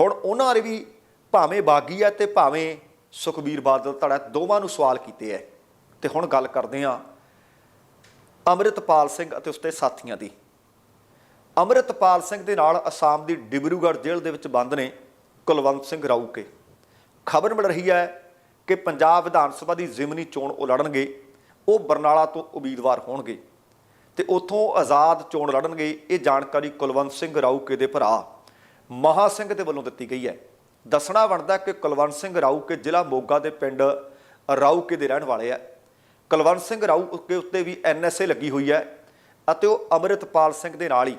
ਹੁਣ ਉਹਨਾਂ ਨੇ ਵੀ ਭਾਵੇਂ ਬਾਗੀ ਹੈ ਤੇ ਭਾਵੇਂ ਸੁਖਬੀਰ ਬਾਦਲ ਧੜਾ ਦੋਵਾਂ ਨੂੰ ਸਵਾਲ ਕੀਤੇ ਹੈ। ਤੇ ਹੁਣ ਗੱਲ ਕਰਦੇ ਹਾਂ ਅੰਮ੍ਰਿਤਪਾਲ ਸਿੰਘ ਅਤੇ ਉਸਦੇ ਸਾਥੀਆਂ ਦੀ। ਅੰਮ੍ਰਿਤਪਾਲ ਸਿੰਘ ਦੇ ਨਾਲ ਅਸਾਮ ਦੀ ਡਿਬਰੂਗੜ੍ਹ ਜੇਲ੍ਹ ਦੇ ਵਿੱਚ ਬੰਦ ਨੇ ਕੁਲਵੰਤ ਸਿੰਘ ਰਾਊਕੇ ਖਬਰ ਮਿਲ ਰਹੀ ਹੈ ਕਿ ਪੰਜਾਬ ਵਿਧਾਨ ਸਭਾ ਦੀ ਜ਼ਿਮਨੀ ਚੋਣ ਉਹ ਲੜਨਗੇ ਉਹ ਬਰਨਾਲਾ ਤੋਂ ਉਮੀਦਵਾਰ ਹੋਣਗੇ ਤੇ ਉਥੋਂ ਆਜ਼ਾਦ ਚੋਣ ਲੜਨਗੇ, ਇਹ ਜਾਣਕਾਰੀ ਕੁਲਵੰਤ ਸਿੰਘ ਰਾਊਕੇ ਦੇ ਭਰਾ ਮਹਾ ਸਿੰਘ ਦੇ ਵੱਲੋਂ ਦਿੱਤੀ ਗਈ ਹੈ। ਦੱਸਣਾ ਬਣਦਾ ਕਿ ਕੁਲਵੰਤ ਸਿੰਘ ਰਾਊਕੇ ਜ਼ਿਲ੍ਹਾ ਮੋਗਾ ਦੇ ਪਿੰਡ ਰਾਊਕੇ ਦੇ ਰਹਿਣ ਵਾਲੇ ਆ ਕੁਲਵੰਤ ਸਿੰਘ ਰਾਊ ਰਾਊਕੇ ਉੱਤੇ ਵੀ ਐਨਐਸਏ ਲੱਗੀ ਹੋਈ ਹੈ ਅਤੇ ਉਹ ਅੰਮ੍ਰਿਤਪਾਲ ਸਿੰਘ ਦੇ ਨਾਲ ਹੀ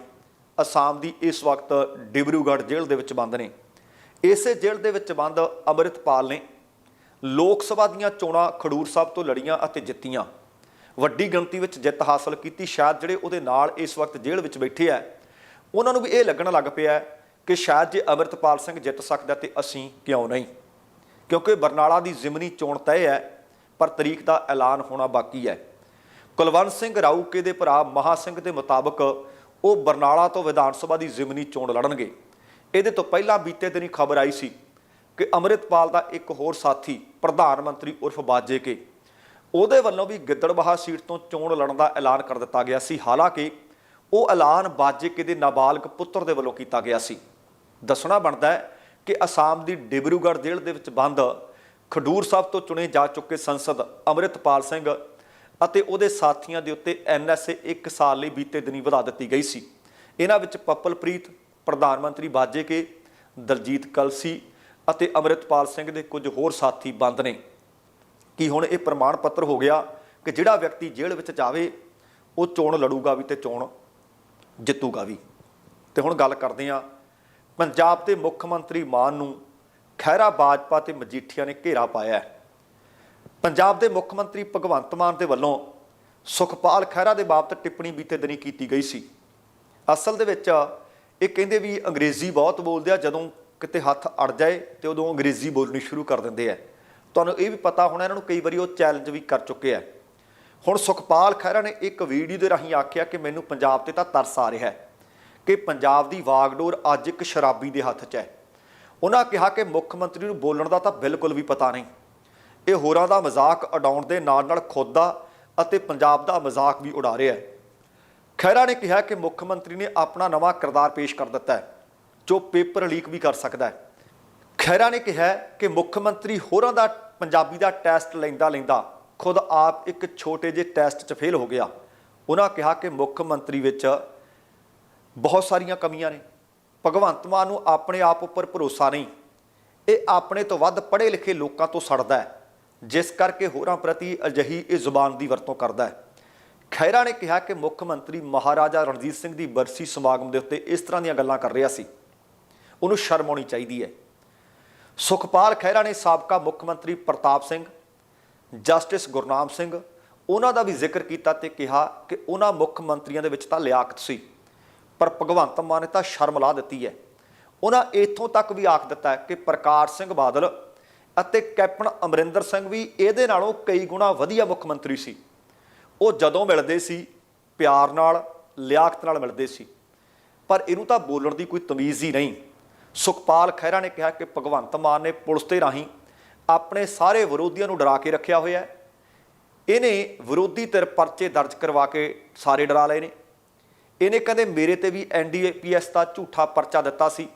ਅਸਾਮ ਦੀ ਇਸ ਵਕਤ ਡਿਬਰੂਗੜ੍ਹ ਜੇਲ੍ਹ ਦੇ ਵਿੱਚ ਬੰਦ ਨੇ। ਇਸੇ ਜੇਲ੍ਹ ਦੇ ਵਿੱਚ ਬੰਦ ਅੰਮ੍ਰਿਤਪਾਲ ਨੇ ਲੋਕ ਸਭਾ ਦੀਆਂ ਚੋਣਾਂ ਖਡੂਰ ਸਾਹਿਬ ਤੋਂ ਲੜੀਆਂ ਅਤੇ ਜਿੱਤੀਆਂ। ਵੱਡੀ ਗਿਣਤੀ ਵਿੱਚ ਜਿੱਤ ਹਾਸਲ ਕੀਤੀ। ਸ਼ਾਇਦ ਜਿਹੜੇ ਉਹਦੇ ਨਾਲ ਇਸ ਵਕਤ ਜੇਲ੍ਹ ਵਿੱਚ ਬੈਠੇ ਆ, ਉਹਨਾਂ ਨੂੰ ਵੀ ਇਹ ਲੱਗਣ ਲੱਗ ਪਿਆ ਕਿ ਸ਼ਾਇਦ ਜੇ ਅਮਰਤਪਾਲ ਸਿੰਘ ਜਿੱਤ ਸਕਦਾ ਤੇ ਅਸੀਂ ਕਿਉਂ ਨਹੀਂ? ਕਿਉਂਕਿ ਬਰਨਾਲਾ ਦੀ ਜ਼ਿਮਨੀ ਚੋਣ ਤੈਅ ਹੈ। ਪਰ ਤਰੀਕ ਦਾ ਐਲਾਨ ਹੋਣਾ ਬਾਕੀ ਹੈ। ਕੁਲਵੰਤ ਸਿੰਘ ਰਾਊਕੇ ਦੇ ਭਰਾ ਮਹਾ ਸਿੰਘ ਦੇ ਮੁਤਾਬਕ ਉਹ ਬਰਨਾਲਾ ਤੋਂ ਵਿਧਾਨ ਸਭਾ ਦੀ ਜ਼ਿਮਨੀ ਚੋਣ ਲੜਨਗੇ। ਇਹਦੇ ਤੋਂ ਪਹਿਲਾਂ ਬੀਤੇ ਦਿਨੀ ਖਬਰ ਆਈ ਸੀ ਕਿ ਅੰਮ੍ਰਿਤਪਾਲ ਦਾ ਇੱਕ ਹੋਰ ਸਾਥੀ ਪ੍ਰਧਾਨ ਮੰਤਰੀ ਉਰਫ ਬਾਜੇ ਕੇ, ਉਹਦੇ ਵੱਲੋਂ ਵੀ ਗਿੱਦੜਬਾਹਾ ਸੀਟ ਤੋਂ ਚੋਣ ਲੜਨ ਦਾ ਐਲਾਨ ਕਰ ਦਿੱਤਾ ਗਿਆ ਸੀ। ਹਾਲਾਂਕਿ ਉਹ ਐਲਾਨ ਬਾਜੇਕੇ ਦੇ ਨਾਬਾਲਗ ਪੁੱਤਰ ਦੇ ਵੱਲੋਂ ਕੀਤਾ ਗਿਆ ਸੀ। ਦੱਸਣਾ ਬਣਦਾ ਹੈ ਕਿ ਅਸਾਮ ਦੀ ਡਿਬਰੂਗੜ੍ਹ ਜੇਲ੍ਹ ਦੇ ਵਿੱਚ ਬੰਦ ਖਡੂਰ ਸਾਹਿਬ ਤੋਂ ਚੁਣੇ ਜਾ ਚੁੱਕੇ ਸੰਸਦ ਅੰਮ੍ਰਿਤਪਾਲ ਸਿੰਘ ਅਤੇ ਉਹਦੇ ਸਾਥੀਆਂ ਦੇ ਉੱਤੇ ਐਨਐਸਏ 1 ਸਾਲ ਲਈ ਬੀਤੇ ਦਿਨੀ ਵਧਾ ਦਿੱਤੀ ਗਈ ਸੀ। ਇਹਨਾਂ ਵਿੱਚ ਪੱਪਲਪ੍ਰੀਤ, ਪ੍ਰਧਾਨ ਮੰਤਰੀ ਬਾਜੇਕੇ, ਦਲਜੀਤ ਕਲਸੀ ਅਤੇ ਅੰਮ੍ਰਿਤਪਾਲ ਸਿੰਘ ਦੇ ਕੁਝ ਹੋਰ ਸਾਥੀ ਬੰਦ ਨੇ। ਕਿ ਹੁਣ ਇਹ ਪ੍ਰਮਾਣ ਪੱਤਰ ਹੋ ਗਿਆ ਕਿ ਜਿਹੜਾ ਵਿਅਕਤੀ ਜੇਲ੍ਹ ਵਿੱਚ ਜਾਵੇ, ਉਹ ਚੋਣ ਲੜੂਗਾ ਵੀ ਤੇ ਚੋਣ ਜਿੱਤੂਗਾ ਵੀ। ਤੇ ਹੁਣ ਗੱਲ ਕਰਦੇ ਹਾਂ ਪੰਜਾਬ ਦੇ ਮੁੱਖ ਮੰਤਰੀ ਮਾਨ ਨੂੰ ਖਹਿਰਾ ਬਾਜਪਾ ਤੇ ਮਜੀਠੀਆ ਨੇ ਘੇਰਾ ਪਾਇਆ ਹੈ। ਪੰਜਾਬ ਦੇ ਮੁੱਖ ਮੰਤਰੀ ਭਗਵੰਤ ਮਾਨ ਦੇ ਵੱਲੋਂ ਸੁਖਪਾਲ ਖਹਿਰਾ ਦੇ ਬਾਬਤ ਟਿੱਪਣੀ ਬੀਤੇ ਦਿਨੀ ਕੀਤੀ ਗਈ ਸੀ। ਅਸਲ ਦੇ ਵਿੱਚ ਇਹ ਕਹਿੰਦੇ ਵੀ ਅੰਗਰੇਜ਼ੀ ਬਹੁਤ ਬੋਲਦੇ ਆ, ਜਦੋਂ ਕਿਤੇ ਹੱਥ ਅੜ ਜਾਏ ਤੇ ਉਦੋਂ ਅੰਗਰੇਜ਼ੀ ਬੋਲਣੀ ਸ਼ੁਰੂ ਕਰ ਦਿੰਦੇ ਆ। ਤੁਹਾਨੂੰ ਇਹ ਵੀ ਪਤਾ ਹੋਣਾ, ਇਹਨਾਂ ਨੂੰ ਕਈ ਵਾਰੀ ਉਹ ਚੈਲੰਜ ਵੀ ਕਰ ਚੁੱਕੇ ਆ। ਹੁਣ ਸੁਖਪਾਲ ਖਹਿਰਾ ਨੇ ਇੱਕ ਵੀਡੀਓ ਦੇ ਰਾਹੀਂ ਆਖਿਆ ਕਿ ਮੈਨੂੰ ਪੰਜਾਬ ਤੇ ਤਾਂ ਤਰਸ ਆ ਰਿਹਾ ਹੈ ਕਿ ਪੰਜਾਬ ਦੀ ਵਾਗਡੋਰ ਅੱਜ ਇੱਕ ਸ਼ਰਾਬੀ ਦੇ ਹੱਥ 'ਚ ਹੈ। ਉਹਨਾਂ ਕਿਹਾ ਕਿ ਮੁੱਖ ਮੰਤਰੀ ਨੂੰ ਬੋਲਣ ਦਾ ਤਾਂ ਬਿਲਕੁਲ ਵੀ ਪਤਾ ਨਹੀਂ। ਇਹ ਹੋਰਾਂ ਦਾ ਮਜ਼ਾਕ ਉਡਾਉਣ ਦੇ ਨਾਲ ਨਾਲ ਖੁਦ ਦਾ ਅਤੇ ਪੰਜਾਬ ਦਾ ਮਜ਼ਾਕ ਵੀ ਉਡਾ ਰਿਹਾ ਹੈ। ਖਹਿਰਾ ਨੇ ਕਿਹਾ ਕਿ ਮੁੱਖ ਮੰਤਰੀ ਨੇ ਆਪਣਾ ਨਵਾਂ ਕਿਰਦਾਰ ਪੇਸ਼ ਕਰ ਦਿੱਤਾ ਹੈ, ਜੋ ਪੇਪਰ ਲੀਕ ਵੀ ਕਰ ਸਕਦਾ ਹੈ। ਖਹਿਰਾ ਨੇ ਕਿਹਾ ਕਿ ਮੁੱਖ ਮੰਤਰੀ ਹੋਰਾਂ ਦਾ ਪੰਜਾਬੀ ਦਾ ਟੈਸਟ ਲੈਂਦਾ ਲੈਂਦਾ ਖੁਦ ਆਪ ਇੱਕ ਛੋਟੇ ਜਿਹੇ ਟੈਸਟ 'ਚ ਫੇਲ ਹੋ ਗਿਆ। ਉਹਨਾਂ ਕਿਹਾ ਕਿ ਮੁੱਖ ਮੰਤਰੀ ਵਿੱਚ ਬਹੁਤ ਸਾਰੀਆਂ ਕਮੀਆਂ ਨੇ। ਭਗਵੰਤ ਮਾਨ ਨੂੰ ਆਪਣੇ ਆਪ ਉੱਪਰ ਭਰੋਸਾ ਨਹੀਂ। ਇਹ ਆਪਣੇ ਤੋਂ ਵੱਧ ਪੜ੍ਹੇ ਲਿਖੇ ਲੋਕਾਂ ਤੋਂ ਸੜਦਾ ਹੈ, ਜਿਸ ਕਰਕੇ ਹੋਰਾਂ ਪ੍ਰਤੀ ਅਜਿਹੀ ਇਹ ਜ਼ੁਬਾਨ ਦੀ ਵਰਤੋਂ ਕਰਦਾ ਹੈ। ਖੈਰਾ ਨੇ ਕਿਹਾ ਕਿ ਮੁੱਖ ਮੰਤਰੀ ਮਹਾਰਾਜਾ ਰਣਜੀਤ ਸਿੰਘ ਦੀ ਬਰਸੀ ਸਮਾਗਮ ਦੇ ਉੱਤੇ ਇਸ ਤਰ੍ਹਾਂ ਦੀਆਂ ਗੱਲਾਂ ਕਰ ਰਿਹਾ ਸੀ। ਉਹਨੂੰ ਸ਼ਰਮ ਆਉਣੀ ਚਾਹੀਦੀ ਹੈ। ਸੁਖਪਾਲ ਖਹਿਰਾ ਨੇ ਸਾਬਕਾ ਮੁੱਖ ਮੰਤਰੀ ਪ੍ਰਤਾਪ ਸਿੰਘ, ਜਸਟਿਸ ਗੁਰਨਾਮ ਸਿੰਘ, ਉਹਨਾਂ ਦਾ ਵੀ ਜ਼ਿਕਰ ਕੀਤਾ ਤੇ ਕਿਹਾ ਕਿ ਉਹਨਾਂ ਮੁੱਖ ਮੰਤਰੀਆਂ ਦੇ ਵਿੱਚ ਤਾਂ ਲਿਆਕਤ ਸੀ। ਪਰ ਭਗਵੰਤ ਮਾਨ ਨੇ ਤਾਂ ਸ਼ਰਮ ਲਾ ਦਿੱਤੀ ਹੈ। ਉਹਨਾਂ ਇਥੋਂ ਤੱਕ ਵੀ ਆਖ ਦਿੱਤਾ ਕਿ ਪ੍ਰਕਾਸ਼ ਸਿੰਘ ਬਾਦਲ ਅਤੇ ਕੈਪਟਨ ਅਮਰਿੰਦਰ ਸਿੰਘ ਵੀ ਇਹਦੇ ਨਾਲੋਂ ਕਈ ਗੁਣਾ ਵਧੀਆ ਮੁੱਖ ਮੰਤਰੀ ਸੀ। ਉਹ ਜਦੋਂ ਮਿਲਦੇ ਸੀ, ਪਿਆਰ ਨਾਲ, ਲਿਆਕਤ ਨਾਲ ਮਿਲਦੇ ਸੀ। ਪਰ ਇਹਨੂੰ ਤਾਂ ਬੋਲਣ ਦੀ ਕੋਈ ਤਮੀਜ਼ ਹੀ ਨਹੀਂ। ਸੁਖਪਾਲ ਖਹਿਰਾ ਨੇ ਕਿਹਾ ਕਿ ਭਗਵੰਤ ਮਾਨ ਨੇ ਪੁਲਿਸ ਦੇ ਰਾਹੀਂ ਆਪਣੇ ਸਾਰੇ ਵਿਰੋਧੀਆਂ ਨੂੰ ਡਰਾ ਕੇ ਰੱਖਿਆ ਹੋਇਆ ਹੈ। ਇਹਨੇ ਵਿਰੋਧੀ ਧਿਰ ਪਰਚੇ ਦਰਜ ਕਰਵਾ ਕੇ ਸਾਰੇ ਡਰਾ ਲਏ ਨੇ। ਇਹਨੇ ਕਹਿੰਦੇ ਮੇਰੇ ਤੇ ਵੀ ਐਨਡੀਏਪੀਐਸ ਦਾ ਝੂਠਾ ਪਰਚਾ ਦਿੱਤਾ ਸੀ।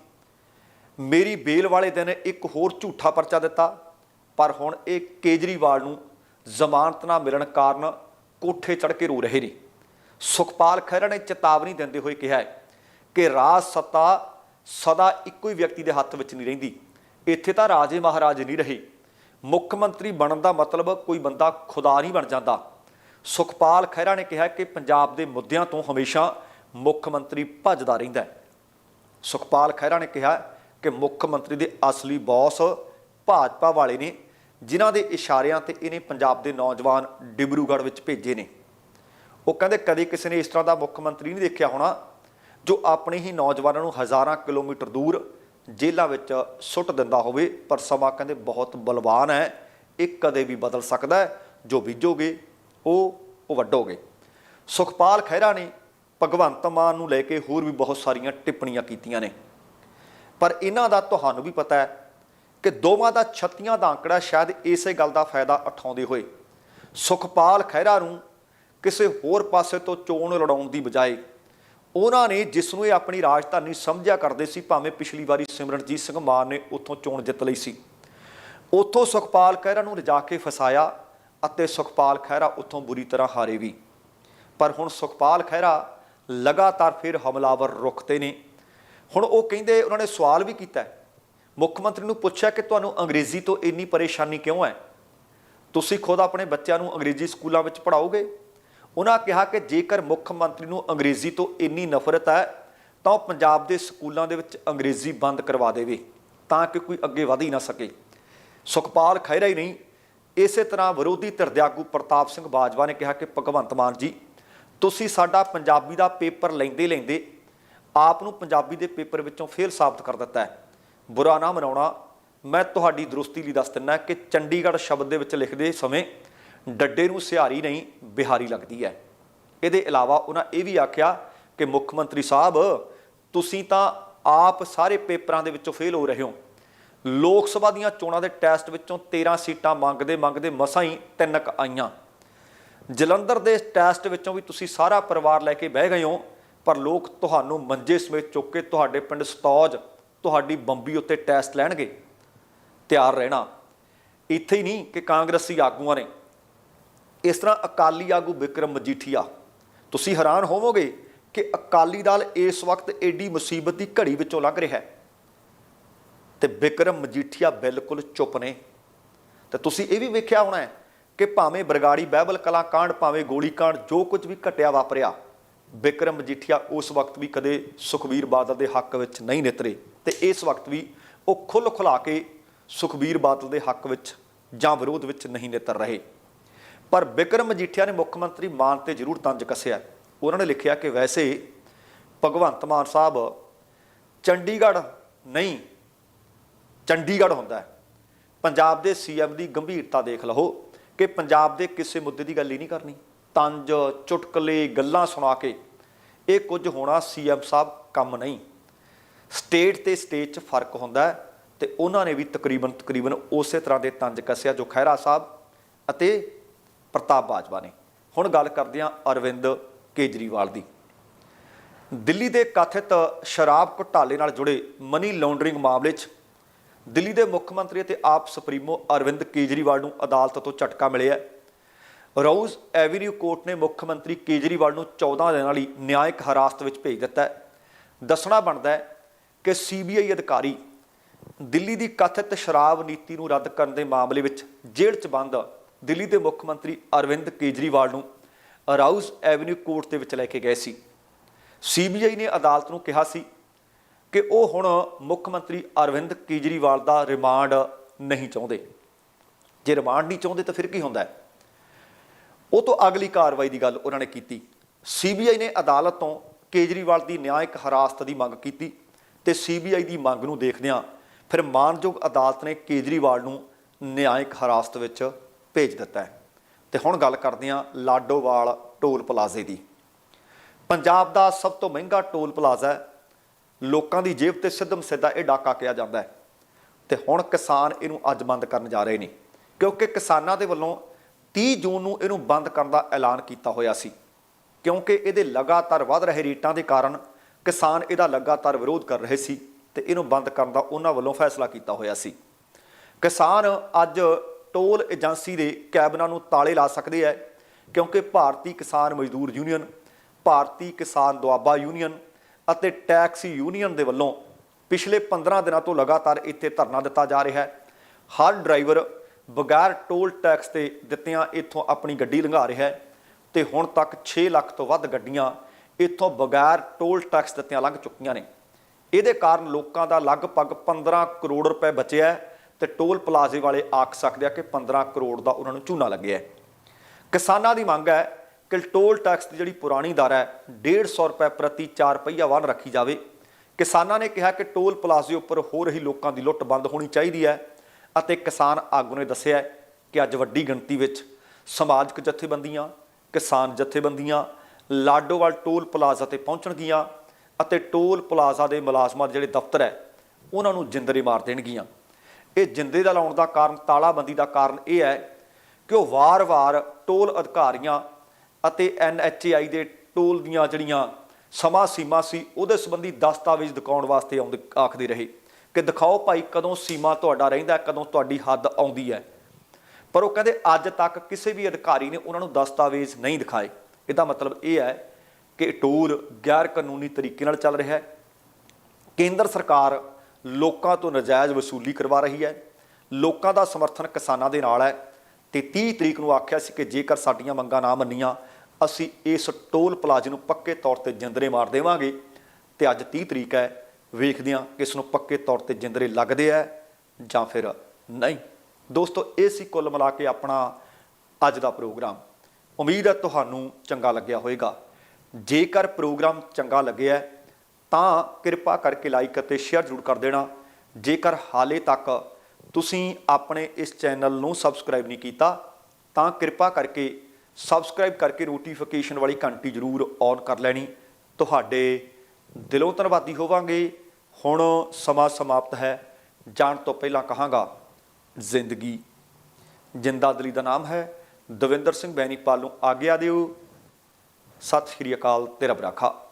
ਮੇਰੀ ਬੇਲ ਵਾਲੇ ਦਿਨ ਇੱਕ ਹੋਰ ਝੂਠਾ ਪਰਚਾ ਦਿੱਤਾ, ਪਰ ਹੁਣ ਇਹ ਕੇਜਰੀਵਾਲ ਨੂੰ ਜ਼ਮਾਨਤ ਨਾ ਮਿਲਣ ਕਾਰਨ ਕੋਠੇ ਚੜ ਕੇ ਰੋ ਰਹੇ ਨੇ। ਸੁਖਪਾਲ ਖਹਿਰਾ ਨੇ ਚੇਤਾਵਨੀ ਦਿੰਦੇ ਹੋਏ ਕਿਹਾ ਹੈ ਕਿ ਰਾਜ ਸੱਤਾ ਸਦਾ ਇੱਕੋ ਹੀ ਵਿਅਕਤੀ ਦੇ ਹੱਥ ਵਿੱਚ ਨਹੀਂ ਰਹਿੰਦੀ। ਇੱਥੇ ਤਾਂ ਰਾਜੇ ਮਹਾਰਾਜੇ ਨਹੀਂ ਰਹੇ। ਮੁੱਖ ਮੰਤਰੀ ਬਣਨ ਦਾ ਮਤਲਬ ਕੋਈ ਬੰਦਾ ਖੁਦਾ ਨਹੀਂ ਬਣ ਜਾਂਦਾ। ਸੁਖਪਾਲ ਖਹਿਰਾ ਨੇ ਕਿਹਾ ਕਿ ਪੰਜਾਬ ਦੇ ਮੁੱਦਿਆਂ ਤੋਂ ਹਮੇਸ਼ਾ ਮੁੱਖ ਮੰਤਰੀ ਭੱਜਦਾ ਰਹਿੰਦਾ ਹੈ। ਸੁਖਪਾਲ ਖਹਿਰਾ ਨੇ ਕਿਹਾ ਕਿ ਮੁੱਖ ਮੰਤਰੀ ਦੇ ਅਸਲੀ ਬੌਸ ਭਾਜਪਾ ਵਾਲੇ ਨੇ, ਜਿਨ੍ਹਾਂ ਦੇ ਇਸ਼ਾਰਿਆਂ ਤੇ ਇਹਨੇ ਪੰਜਾਬ ਦੇ ਨੌਜਵਾਨ ਡਿਬਰੂਗੜ੍ਹ ਵਿੱਚ ਭੇਜੇ ਨੇ। ਉਹ ਕਹਿੰਦੇ ਕਦੇ ਕਿਸੇ ਨੇ ਇਸ ਤਰ੍ਹਾਂ ਦਾ ਮੁੱਖ ਮੰਤਰੀ ਨਹੀਂ ਦੇਖਿਆ ਹੋਣਾ, ਜੋ ਆਪਣੇ ਹੀ ਨੌਜਵਾਨਾਂ ਨੂੰ ਹਜ਼ਾਰਾਂ ਕਿਲੋਮੀਟਰ ਦੂਰ ਜੇਲ੍ਹਾਂ ਵਿੱਚ ਸੁੱਟ ਦਿੰਦਾ ਹੋਵੇ, ਪਰ ਸਮਾਂ ਕਹਿੰਦੇ ਬਹੁਤ ਬਲਵਾਨ ਹੈ। ਇਹ ਕਦੇ ਵੀ ਬਦਲ ਸਕਦਾ ਹੈ। ਜੋ ਬੀਜੋਗੇ, ਉਹ ਉਹ ਵੱਢੋਗੇ। ਸੁਖਪਾਲ ਖਹਿਰਾ ਨੇ ਭਗਵੰਤ ਮਾਨ ਨੂੰ ਲੈ ਕੇ ਹੋਰ ਵੀ ਬਹੁਤ ਸਾਰੀਆਂ ਟਿੱਪਣੀਆਂ ਕੀਤੀਆਂ ਨੇ। ਪਰ ਇਹਨਾਂ ਦਾ ਤੁਹਾਨੂੰ ਵੀ ਪਤਾ ਹੈ ਕਿ ਦੋਵਾਂ ਦਾ 36 ਦਾ ਅੰਕੜਾ ਸ਼ਾਇਦ ਇਸੇ ਗੱਲ ਦਾ ਫਾਇਦਾ ਉਠਾਉਂਦੇ ਹੋਏ। ਸੁਖਪਾਲ ਖਹਿਰਾ ਨੂੰ ਕਿਸੇ ਹੋਰ ਪਾਸੇ ਤੋਂ ਚੋਣ ਲੜਾਉਣ ਦੀ ਬਜਾਏ ਉਹਨਾਂ ਨੇ ਜਿਸ ਨੂੰ ਇਹ ਆਪਣੀ ਰਾਜਧਾਨੀ ਸਮਝਿਆ ਕਰਦੇ ਸੀ, ਭਾਵੇਂ ਪਿਛਲੀ ਵਾਰੀ ਸਿਮਰਨਜੀਤ ਸਿੰਘ ਮਾਨ ਨੇ ਉੱਥੋਂ ਚੋਣ ਜਿੱਤ ਲਈ ਸੀ। ਉੱਥੋਂ ਸੁਖਪਾਲ ਖਹਿਰਾ ਨੂੰ ਲਿਜਾ ਕੇ ਫਸਾਇਆ ਅਤੇ ਸੁਖਪਾਲ ਖਹਿਰਾ ਉੱਥੋਂ ਬੁਰੀ ਤਰ੍ਹਾਂ ਹਾਰੇ ਵੀ। ਪਰ ਹੁਣ ਸੁਖਪਾਲ ਖਹਿਰਾ ਲਗਾਤਾਰ ਫਿਰ ਹਮਲਾਵਰ ਰੁਕਤੇ ਨੇ। ਹੁਣ ਉਹ ਕਹਿੰਦੇ ਉਹਨਾਂ ਨੇ ਸਵਾਲ ਵੀ ਕੀਤਾ ਮੁੱਖ ਮੰਤਰੀ ਨੂੰ ਪੁੱਛਿਆ ਕਿ ਤੁਹਾਨੂੰ ਅੰਗਰੇਜ਼ੀ ਤੋਂ ਇੰਨੀ ਪਰੇਸ਼ਾਨੀ ਕਿਉਂ ਹੈ? ਤੁਸੀਂ ਖੁਦ ਆਪਣੇ ਬੱਚਿਆਂ ਨੂੰ ਅੰਗਰੇਜ਼ੀ ਸਕੂਲਾਂ ਵਿੱਚ ਪੜ੍ਹਾਓਗੇ? ਉਹਨਾਂ ਕਿਹਾ ਕਿ ਜੇਕਰ ਮੁੱਖ ਮੰਤਰੀ ਨੂੰ ਅੰਗਰੇਜ਼ੀ ਤੋਂ ਇੰਨੀ ਨਫ਼ਰਤ ਹੈ, ਤਾਂ ਉਹ ਪੰਜਾਬ ਦੇ ਸਕੂਲਾਂ ਦੇ ਵਿੱਚ ਅੰਗਰੇਜ਼ੀ ਬੰਦ ਕਰਵਾ ਦੇਵੇ, ਤਾਂ ਕਿ ਕੋਈ ਅੱਗੇ ਵਧ ਹੀ ਨਾ ਸਕੇ। ਸੁਖਪਾਲ ਖਹਿਰਾ ਹੀ ਨਹੀਂ, ਇਸੇ ਤਰ੍ਹਾਂ ਵਿਰੋਧੀ ਧਿਰ ਦੇ ਆਗੂ ਪ੍ਰਤਾਪ ਸਿੰਘ ਬਾਜਵਾ ਨੇ ਕਿਹਾ ਕਿ ਭਗਵੰਤ ਮਾਨ ਜੀ ਤੁਸੀਂ ਸਾਡਾ ਪੰਜਾਬੀ ਦਾ ਪੇਪਰ ਲੈਂਦੇ ਲੈਂਦੇ ਆਪ ਨੂੰ ਪੰਜਾਬੀ ਦੇ ਪੇਪਰ ਵਿੱਚੋਂ ਫੇਲ ਸਾਬਤ ਕਰ ਦਿੱਤਾ ਹੈ। ਬੁਰਾ ਨਾ ਮਨਾਉਣਾ। ਮੈਂ ਤੁਹਾਡੀ ਦਰੁਸਤੀ ਲਈ ਦੱਸ ਦਿੰਦਾ ਕਿ ਚੰਡੀਗੜ੍ਹ ਸ਼ਬਦ ਦੇ ਵਿੱਚ ਲਿਖਦੇ ਸਮੇਂ ਡੱਡੇ ਨੂੰ ਸਿਹਾਰੀ ਨਹੀਂ, ਬਿਹਾਰੀ ਲੱਗਦੀ ਹੈ। ਇਹਦੇ ਇਲਾਵਾ ਉਹਨਾਂ ਇਹ ਵੀ ਆਖਿਆ ਕਿ ਮੁੱਖ ਮੰਤਰੀ ਸਾਹਿਬ, ਤੁਸੀਂ ਤਾਂ ਆਪ ਸਾਰੇ ਪੇਪਰਾਂ ਦੇ ਵਿੱਚੋਂ ਫੇਲ ਹੋ ਰਹੇ ਹੋ। ਲੋਕ ਸਭਾ ਦੀਆਂ ਚੋਣਾਂ ਦੇ ਟੈਸਟ ਵਿੱਚੋਂ 13 ਸੀਟਾਂ ਮੰਗਦੇ ਮੰਗਦੇ ਮਸਾਂ ਹੀ ਤਿੰਨ ਕੁ ਆਈਆਂ। ਜਲੰਧਰ ਦੇ ਟੈਸਟ ਵਿੱਚੋਂ ਵੀ ਤੁਸੀਂ ਸਾਰਾ ਪਰਿਵਾਰ ਲੈ ਕੇ ਬਹਿ ਗਏ ਹੋ, ਪਰ ਲੋਕ ਤੁਹਾਨੂੰ ਮੰਜੇ ਸਮੇਤ ਚੁੱਕ ਕੇ ਤੁਹਾਡੇ ਪਿੰਡ ਸਤੌਜ, ਤੁਹਾਡੀ ਬੰਬੀ ਉੱਤੇ ਟੈਸਟ ਲੈਣਗੇ। ਤਿਆਰ ਰਹਿਣਾ। ਇੱਥੇ ਹੀ ਨਹੀਂ ਕਿ ਕਾਂਗਰਸੀ ਆਗੂਆਂ ਨੇ। ਇਸ ਤਰ੍ਹਾਂ ਅਕਾਲੀ ਆਗੂ ਵਿਕਰਮ ਮਜੀਠੀਆ, ਤੁਸੀਂ ਹੈਰਾਨ ਹੋਵੋਗੇ ਕਿ ਅਕਾਲੀ ਦਲ ਇਸ ਵਕਤ ਏਡੀ ਮੁਸੀਬਤ ਦੀ ਘੜੀ ਵਿੱਚੋਂ ਲੰਘ ਰਿਹਾ ਹੈ। ਤੇ ਵਿਕਰਮ ਮਜੀਠੀਆ ਬਿਲਕੁਲ ਚੁੱਪ ਨੇ। ਤੇ ਤੁਸੀਂ ਇਹ ਵੀ ਵੇਖਿਆ ਹੋਣਾ ਹੈ ਕਿ ਭਾਵੇਂ ਬਰਗਾੜੀ ਬਹਿਬਲ ਕਲਾ ਕਾਂਡ ਭਾਵੇਂ ਗੋਲੀ ਕਾਂਡ ਜੋ ਕੁਝ ਵੀ ਘਟਿਆ ਵਾਪਰਿਆ, ਬਿਕਰਮ ਮਜੀਠੀਆ ਉਸ ਵਕਤ ਵੀ ਕਦੇ ਸੁਖਬੀਰ ਬਾਦਲ ਦੇ ਹੱਕ ਵਿੱਚ ਨਹੀਂ ਨਿਤਰੇ ਤੇ ਇਸ ਵਕਤ ਵੀ ਉਹ ਖੁੱਲ ਖੁਲਾ ਕੇ ਸੁਖਬੀਰ ਬਾਦਲ ਦੇ ਹੱਕ ਵਿੱਚ ਜਾਂ ਵਿਰੋਧ ਵਿੱਚ ਨਹੀਂ ਨਿਤਰ ਰਹੇ। ਪਰ ਬਿਕਰਮ ਮਜੀਠੀਆ ਨੇ ਮੁੱਖ ਮੰਤਰੀ ਮਾਨ ਤੇ ਜ਼ਰੂਰ ਤੰਜ ਕੱਸਿਆ ਉਹਨਾਂ ਨੇ ਲਿਖਿਆ ਕਿ ਵੈਸੇ ਭਗਵੰਤ ਮਾਨ ਸਾਹਿਬ ਚੰਡੀਗੜ੍ਹ ਨਹੀਂ, ਚੰਡੀਗੜ੍ਹ ਹੁੰਦਾ ਹੈ। ਪੰਜਾਬ ਦੇ ਸੀਐਮ ਦੀ ਗੰਭੀਰਤਾ ਦੇਖ ਲਓ। ਕਿ ਪੰਜਾਬ ਦੇ ਕਿਸੇ ਮੁੱਦੇ ਦੀ ਗੱਲ ਹੀ ਨਹੀਂ ਕਰਨੀ। ਤੰਜ, ਚੁਟਕਲੇ, ਗੱਲਾਂ ਸੁਣਾ ਕੇ ਇਹ ਕੁਝ ਹੋਣਾ ਸੀਐਮ ਸਾਹਿਬ ਕੰਮ ਨਹੀਂ। ਸਟੇਟ ਤੇ ਸਟੇਟ 'ਚ ਫ਼ਰਕ ਹੁੰਦਾ ਹੈ ਤੇ ਉਹਨਾਂ ਨੇ ਵੀ ਤਕਰੀਬਨ ਤਕਰੀਬਨ ਉਸੇ ਤਰ੍ਹਾਂ ਦੇ ਤੰਜ ਕੱਸਿਆ ਜੋ ਖਹਿਰਾ ਸਾਹਿਬ ਅਤੇ ਪ੍ਰਤਾਪ ਬਾਜਵਾ ਨੇ। ਹੁਣ ਗੱਲ ਕਰਦੇ ਹਾਂ ਅਰਵਿੰਦ ਕੇਜਰੀਵਾਲ ਦੀ। ਦਿੱਲੀ ਦੇ ਕਥਿਤ ਸ਼ਰਾਬ ਘੁਟਾਲੇ ਨਾਲ ਜੁੜੇ ਮਨੀ ਲਾਂਡਰਿੰਗ ਮਾਮਲੇ 'ਚ ਦਿੱਲੀ ਦੇ ਮੁੱਖ ਮੰਤਰੀ ਅਤੇ ਆਪ ਸੁਪਰੀਮੋ ਅਰਵਿੰਦ ਕੇਜਰੀਵਾਲ ਨੂੰ ਅਦਾਲਤ ਤੋਂ ਝਟਕਾ ਮਿਲਿਆ ਹੈ। ਰੋਜ਼ ਐਵੀਨਿਊ ਕੋਰਟ ਨੇ ਮੁੱਖ ਮੰਤਰੀ ਕੇਜਰੀਵਾਲ ਨੂੰ 14 ਦਿਨਾਂ ਲਈ ਨਿਆਇਕ ਹਿਰਾਸਤ ਵਿੱਚ ਭੇਜ ਦਿੱਤਾ ਹੈ ਦੱਸਣਾ ਬਣਦਾ ਹੈ ਕਿ ਸੀਬੀਆਈ ਅਧਿਕਾਰੀ ਦਿੱਲੀ ਦੀ ਕਥਿਤ ਸ਼ਰਾਬ ਨੀਤੀ ਨੂੰ ਰੱਦ ਕਰਨ ਦੇ ਮਾਮਲੇ ਵਿੱਚ ਜੇਲ੍ਹ 'ਚ ਬੰਦ ਦਿੱਲੀ ਦੇ ਮੁੱਖ ਮੰਤਰੀ ਅਰਵਿੰਦ ਕੇਜਰੀਵਾਲ ਨੂੰ ਰਾਉਜ਼ ਐਵਨਿਊ ਕੋਰਟ ਦੇ ਵਿੱਚ ਲੈ ਕੇ ਗਏ ਸੀ ਸੀਬੀਆਈ ਨੇ ਅਦਾਲਤ ਨੂੰ ਕਿਹਾ ਸੀ ਕਿ ਉਹ ਹੁਣ ਮੁੱਖ ਮੰਤਰੀ ਅਰਵਿੰਦ ਕੇਜਰੀਵਾਲ ਦਾ ਰਿਮਾਂਡ ਨਹੀਂ ਚਾਹੁੰਦੇ। ਜੇ ਰਿਮਾਂਡ ਨਹੀਂ ਚਾਹੁੰਦੇ ਤਾਂ ਫਿਰ ਕੀ ਹੁੰਦਾ ਹੈ? ਉਹ ਤੋਂ ਅਗਲੀ ਕਾਰਵਾਈ ਦੀ ਗੱਲ ਉਹਨਾਂ ਨੇ ਕੀਤੀ। ਸੀਬੀਆਈ ਨੇ ਅਦਾਲਤ ਤੋਂ ਕੇਜਰੀਵਾਲ ਦੀ ਨਿਆਇਕ ਹਿਰਾਸਤ ਦੀ ਮੰਗ ਕੀਤੀ ਤੇ ਸੀਬੀਆਈ ਦੀ ਮੰਗ ਨੂੰ ਦੇਖਦਿਆਂ ਫਿਰ ਮਾਨਯੋਗ ਅਦਾਲਤ ਨੇ ਕੇਜਰੀਵਾਲ ਨੂੰ ਨਿਆਇਕ ਹਿਰਾਸਤ ਵਿੱਚ ਭੇਜ ਦਿੱਤਾ ਹੈ। ਤੇ ਹੁਣ ਗੱਲ ਕਰਦੇ ਹਾਂ ਲਾਡੋਵਾਲ ਟੋਲ ਪਲਾਜ਼ੇ ਦੀ। ਪੰਜਾਬ ਦਾ ਸਭ ਤੋਂ ਮਹਿੰਗਾ ਟੋਲ ਪਲਾਜ਼ਾ ਹੈ ਲੋਕਾਂ ਦੀ ਜੇਬ ਤੇ ਸਿੱਧਮ ਸਿੱਧਾ ਇਹ ਡਾਕਾ ਕਿਹਾ ਜਾਂਦਾ ਹੈ। ਤੇ ਹੁਣ ਕਿਸਾਨ ਇਹਨੂੰ ਅੱਜ ਬੰਦ ਕਰਨ ਜਾ ਰਹੇ ਨੇ, ਕਿਉਂਕਿ ਕਿਸਾਨਾਂ ਦੇ ਵੱਲੋਂ 30 ਜੂਨ ਨੂੰ ਇਹਨੂੰ ਬੰਦ ਕਰਨ ਦਾ ਐਲਾਨ ਕੀਤਾ ਹੋਇਆ ਸੀ। ਕਿਉਂਕਿ ਇਹਦੇ ਲਗਾਤਾਰ ਵੱਧ ਰਹੇ ਰੇਟਾਂ ਦੇ ਕਾਰਨ ਕਿਸਾਨ ਇਹਦਾ ਲਗਾਤਾਰ ਵਿਰੋਧ ਕਰ ਰਹੇ ਸੀ ਤੇ ਇਹਨੂੰ ਬੰਦ ਕਰਨ ਦਾ ਉਹਨਾਂ ਵੱਲੋਂ ਫੈਸਲਾ ਕੀਤਾ ਹੋਇਆ ਸੀ। ਕਿਸਾਨ ਅੱਜ ਟੋਲ ਏਜੰਸੀ ਦੇ ਕੈਬਨਾਂ ਨੂੰ ਤਾਲੇ ਲਾ ਸਕਦੇ ਹੈ ਕਿਉਂਕਿ ਭਾਰਤੀ ਕਿਸਾਨ ਮਜ਼ਦੂਰ ਯੂਨੀਅਨ, ਭਾਰਤੀ ਕਿਸਾਨ ਦੁਆਬਾ ਯੂਨੀਅਨ ਅਤੇ ਟੈਕਸੀ ਯੂਨੀਅਨ ਦੇ ਵੱਲੋਂ ਪਿਛਲੇ 15 ਦਿਨਾਂ ਤੋਂ ਲਗਾਤਾਰ ਇੱਥੇ ਧਰਨਾ ਦਿੱਤਾ ਜਾ ਰਿਹਾ ਹੈ। ਹਰ ਡਰਾਈਵਰ ਬਗੈਰ ਟੋਲ ਟੈਕਸ ਤੇ ਦਿੱਤਿਆਂ ਇੱਥੋਂ ਆਪਣੀ ਗੱਡੀ ਲੰਘਾ ਰਿਹਾ ਹੈ ਤੇ ਹੁਣ ਤੱਕ 6 ਲੱਖ ਤੋਂ ਵੱਧ ਗੱਡੀਆਂ ਇੱਥੋਂ ਬਗੈਰ ਟੋਲ ਟੈਕਸ ਦਿੱਤਿਆਂ ਲੰਘ ਚੁੱਕੀਆਂ ਨੇ। ਇਹਦੇ ਕਾਰਨ ਲੋਕਾਂ ਦਾ ਲਗਭਗ 15 ਕਰੋੜ ਰੁਪਏ ਬਚਿਆ ਹੈ ਤੇ ਟੋਲ ਪਲਾਜ਼ੇ ਵਾਲੇ ਆਖ ਸਕਦੇ ਆ ਕਿ 15 ਕਰੋੜ ਦਾ ਉਹਨਾਂ ਨੂੰ ਝੂਨਾ ਲੱਗਿਆ ਕਿਸਾਨਾਂ ਦੀ ਮੰਗ ਹੈ ਕਿ ਟੋਲ ਟੈਕਸ ਦੀ ਜਿਹੜੀ ਪੁਰਾਣੀ ਦਰ ਹੈ 150 ਰੁਪਏ ਪ੍ਰਤੀ 4 ਪਹੀਆ ਵਾਹਨ ਰੱਖੀ ਜਾਵੇ। ਕਿਸਾਨਾਂ ਨੇ ਕਿਹਾ ਕਿ ਟੋਲ ਪਲਾਜ਼ੇ ਉੱਪਰ ਹੋ ਰਹੀ ਲੋਕਾਂ ਦੀ ਲੁੱਟ ਬੰਦ ਹੋਣੀ ਚਾਹੀਦੀ ਹੈ ਅਤੇ ਕਿਸਾਨ ਆਗੂ ਨੇ ਦੱਸਿਆ ਕਿ ਅੱਜ ਵੱਡੀ ਗਿਣਤੀ ਵਿੱਚ ਸਮਾਜਿਕ ਜਥੇਬੰਦੀਆਂ, ਕਿਸਾਨ ਜਥੇਬੰਦੀਆਂ, ਲਾਡੋਵਾਲ ਟੋਲ ਪਲਾਜ਼ਾ ਤੇ ਪਹੁੰਚਣਗੀਆਂ ਅਤੇ ਟੋਲ ਪਲਾਜ਼ਾ ਦੇ ਮੁਲਾਜ਼ਮਾਂ ਦੇ ਜਿਹੜੇ ਦਫ਼ਤਰ ਹੈ, ਉਹਨਾਂ ਨੂੰ ਜਿੰਦਰੇ ਮਾਰ ਦੇਣਗੀਆਂ। ਇਹ ਜਿੰਦੇ ਦਾ ਲਾਉਣ ਦਾ ਕਾਰਨ ਤਾਲਾਬੰਦੀ ਦਾ ਕਾਰਨ ਇਹ ਹੈ ਕਿ ਉਹ ਵਾਰ-ਵਾਰ ਟੋਲ ਅਧਿਕਾਰੀਆਂ ਅਤੇ ਐਨਐਚਏਆਈ ਦੇ ਟੋਲ ਦੀਆਂ ਜਿਹੜੀਆਂ ਸਮਾਂ ਸੀਮਾ ਸੀ, ਉਹਦੇ ਸੰਬੰਧੀ ਦਸਤਾਵੇਜ਼ ਦਿਖਾਉਣ ਵਾਸਤੇ ਆਉਂਦੇ ਆਖਦੇ ਰਹੇ ਕਿ ਦਿਖਾਓ ਭਾਈ ਕਦੋਂ ਸੀਮਾ ਤੁਹਾਡਾ ਰਹਿੰਦਾ ਕਦੋਂ ਤੁਹਾਡੀ ਹੱਦ ਆਉਂਦੀ ਹੈ। ਪਰ ਉਹ ਕਹਿੰਦੇ, ਅੱਜ ਤੱਕ ਕਿਸੇ ਵੀ ਅਧਿਕਾਰੀ ਨੇ ਉਹਨਾਂ ਨੂੰ ਦਸਤਾਵੇਜ਼ ਨਹੀਂ ਦਿਖਾਏ। ਇਹਦਾ ਮਤਲਬ ਇਹ ਹੈ ਕਿ ਟੋਲ ਗੈਰ ਕਾਨੂੰਨੀ ਤਰੀਕੇ ਨਾਲ ਚੱਲ ਰਿਹਾ ਹੈ। ਕੇਂਦਰ ਸਰਕਾਰ ਲੋਕਾਂ ਤੋਂ ਨਜਾਇਜ਼ ਵਸੂਲੀ ਕਰਵਾ ਰਹੀ ਹੈ। ਲੋਕਾਂ ਦਾ ਸਮਰਥਨ ਕਿਸਾਨਾਂ ਦੇ ਨਾਲ ਹੈ। ਤੇ 30 ਤਰੀਕ ਨੂੰ ਆਖਿਆ ਸੀ ਕਿ ਜੇਕਰ ਸਾਡੀਆਂ ਮੰਗਾਂ ਨਾ ਮੰਨੀਆਂ ਅਸੀਂ ਇਸ ਟੋਲ ਪਲਾਜ਼ੇ ਨੂੰ ਪੱਕੇ ਤੌਰ ਤੇ ਜਿੰਦਰੇ ਮਾਰ ਦੇਵਾਂਗੇ। ਤੇ ਅੱਜ 30 ਤਰੀਕ ਹੈ, ਵੇਖਦੇ ਹਾਂ ਕਿ ਨੂੰ ਪੱਕੇ ਤੌਰ ਤੇ ਜਿੰਦਰੇ ਲੱਗਦੇ ਆ ਜਾਂ ਫਿਰ ਨਹੀਂ। ਦੋਸਤੋ, ਇਹ ਸੀ ਕੁੱਲ ਮਿਲਾ ਕੇ ਆਪਣਾ ਅੱਜ ਦਾ ਪ੍ਰੋਗਰਾਮ। ਉਮੀਦ ਹੈ ਤੁਹਾਨੂੰ ਚੰਗਾ ਲੱਗਿਆ ਹੋਵੇਗਾ। ਜੇਕਰ ਪ੍ਰੋਗਰਾਮ ਚੰਗਾ ਲੱਗਿਆ ਤਾਂ ਕਿਰਪਾ ਕਰਕੇ ਲਾਈਕ ਅਤੇ ਸ਼ੇਅਰ ਜ਼ਰੂਰ ਕਰ ਦੇਣਾ। ਜੇਕਰ ਹਾਲੇ ਤੱਕ ਤੁਸੀਂ ਆਪਣੇ ਇਸ ਚੈਨਲ ਨੂੰ ਸਬਸਕ੍ਰਾਈਬ ਨਹੀਂ ਕੀਤਾ, ਤਾਂ ਕਿਰਪਾ ਕਰਕੇ ਸਬਸਕ੍ਰਾਈਬ ਕਰਕੇ ਨੋਟੀਫਿਕੇਸ਼ਨ ਵਾਲੀ ਘੰਟੀ ਜ਼ਰੂਰ ਔਨ ਕਰ ਲੈਣੀ। ਤੁਹਾਡੇ ਦਿਲੋਂ ਧੰਨਵਾਦੀ ਹੋਵਾਂਗੇ। ਹੁਣ ਸਮਾਂ ਸਮਾਪਤ ਹੈ। ਜਾਣ ਤੋਂ ਪਹਿਲਾਂ ਕਹਾਂਗਾ, ਜ਼ਿੰਦਗੀ। ਜਿੰਦਾਦਲੀ ਦਾ ਨਾਮ ਹੈ। ਦਵਿੰਦਰ ਸਿੰਘ ਬੈਨੀਪਾਲ ਨੂੰ ਆਗਿਆ ਦਿਓ। ਸਤਿ ਸ਼੍ਰੀ ਅਕਾਲ ਤੇ ਰੱਬ ਰਾਖਾ।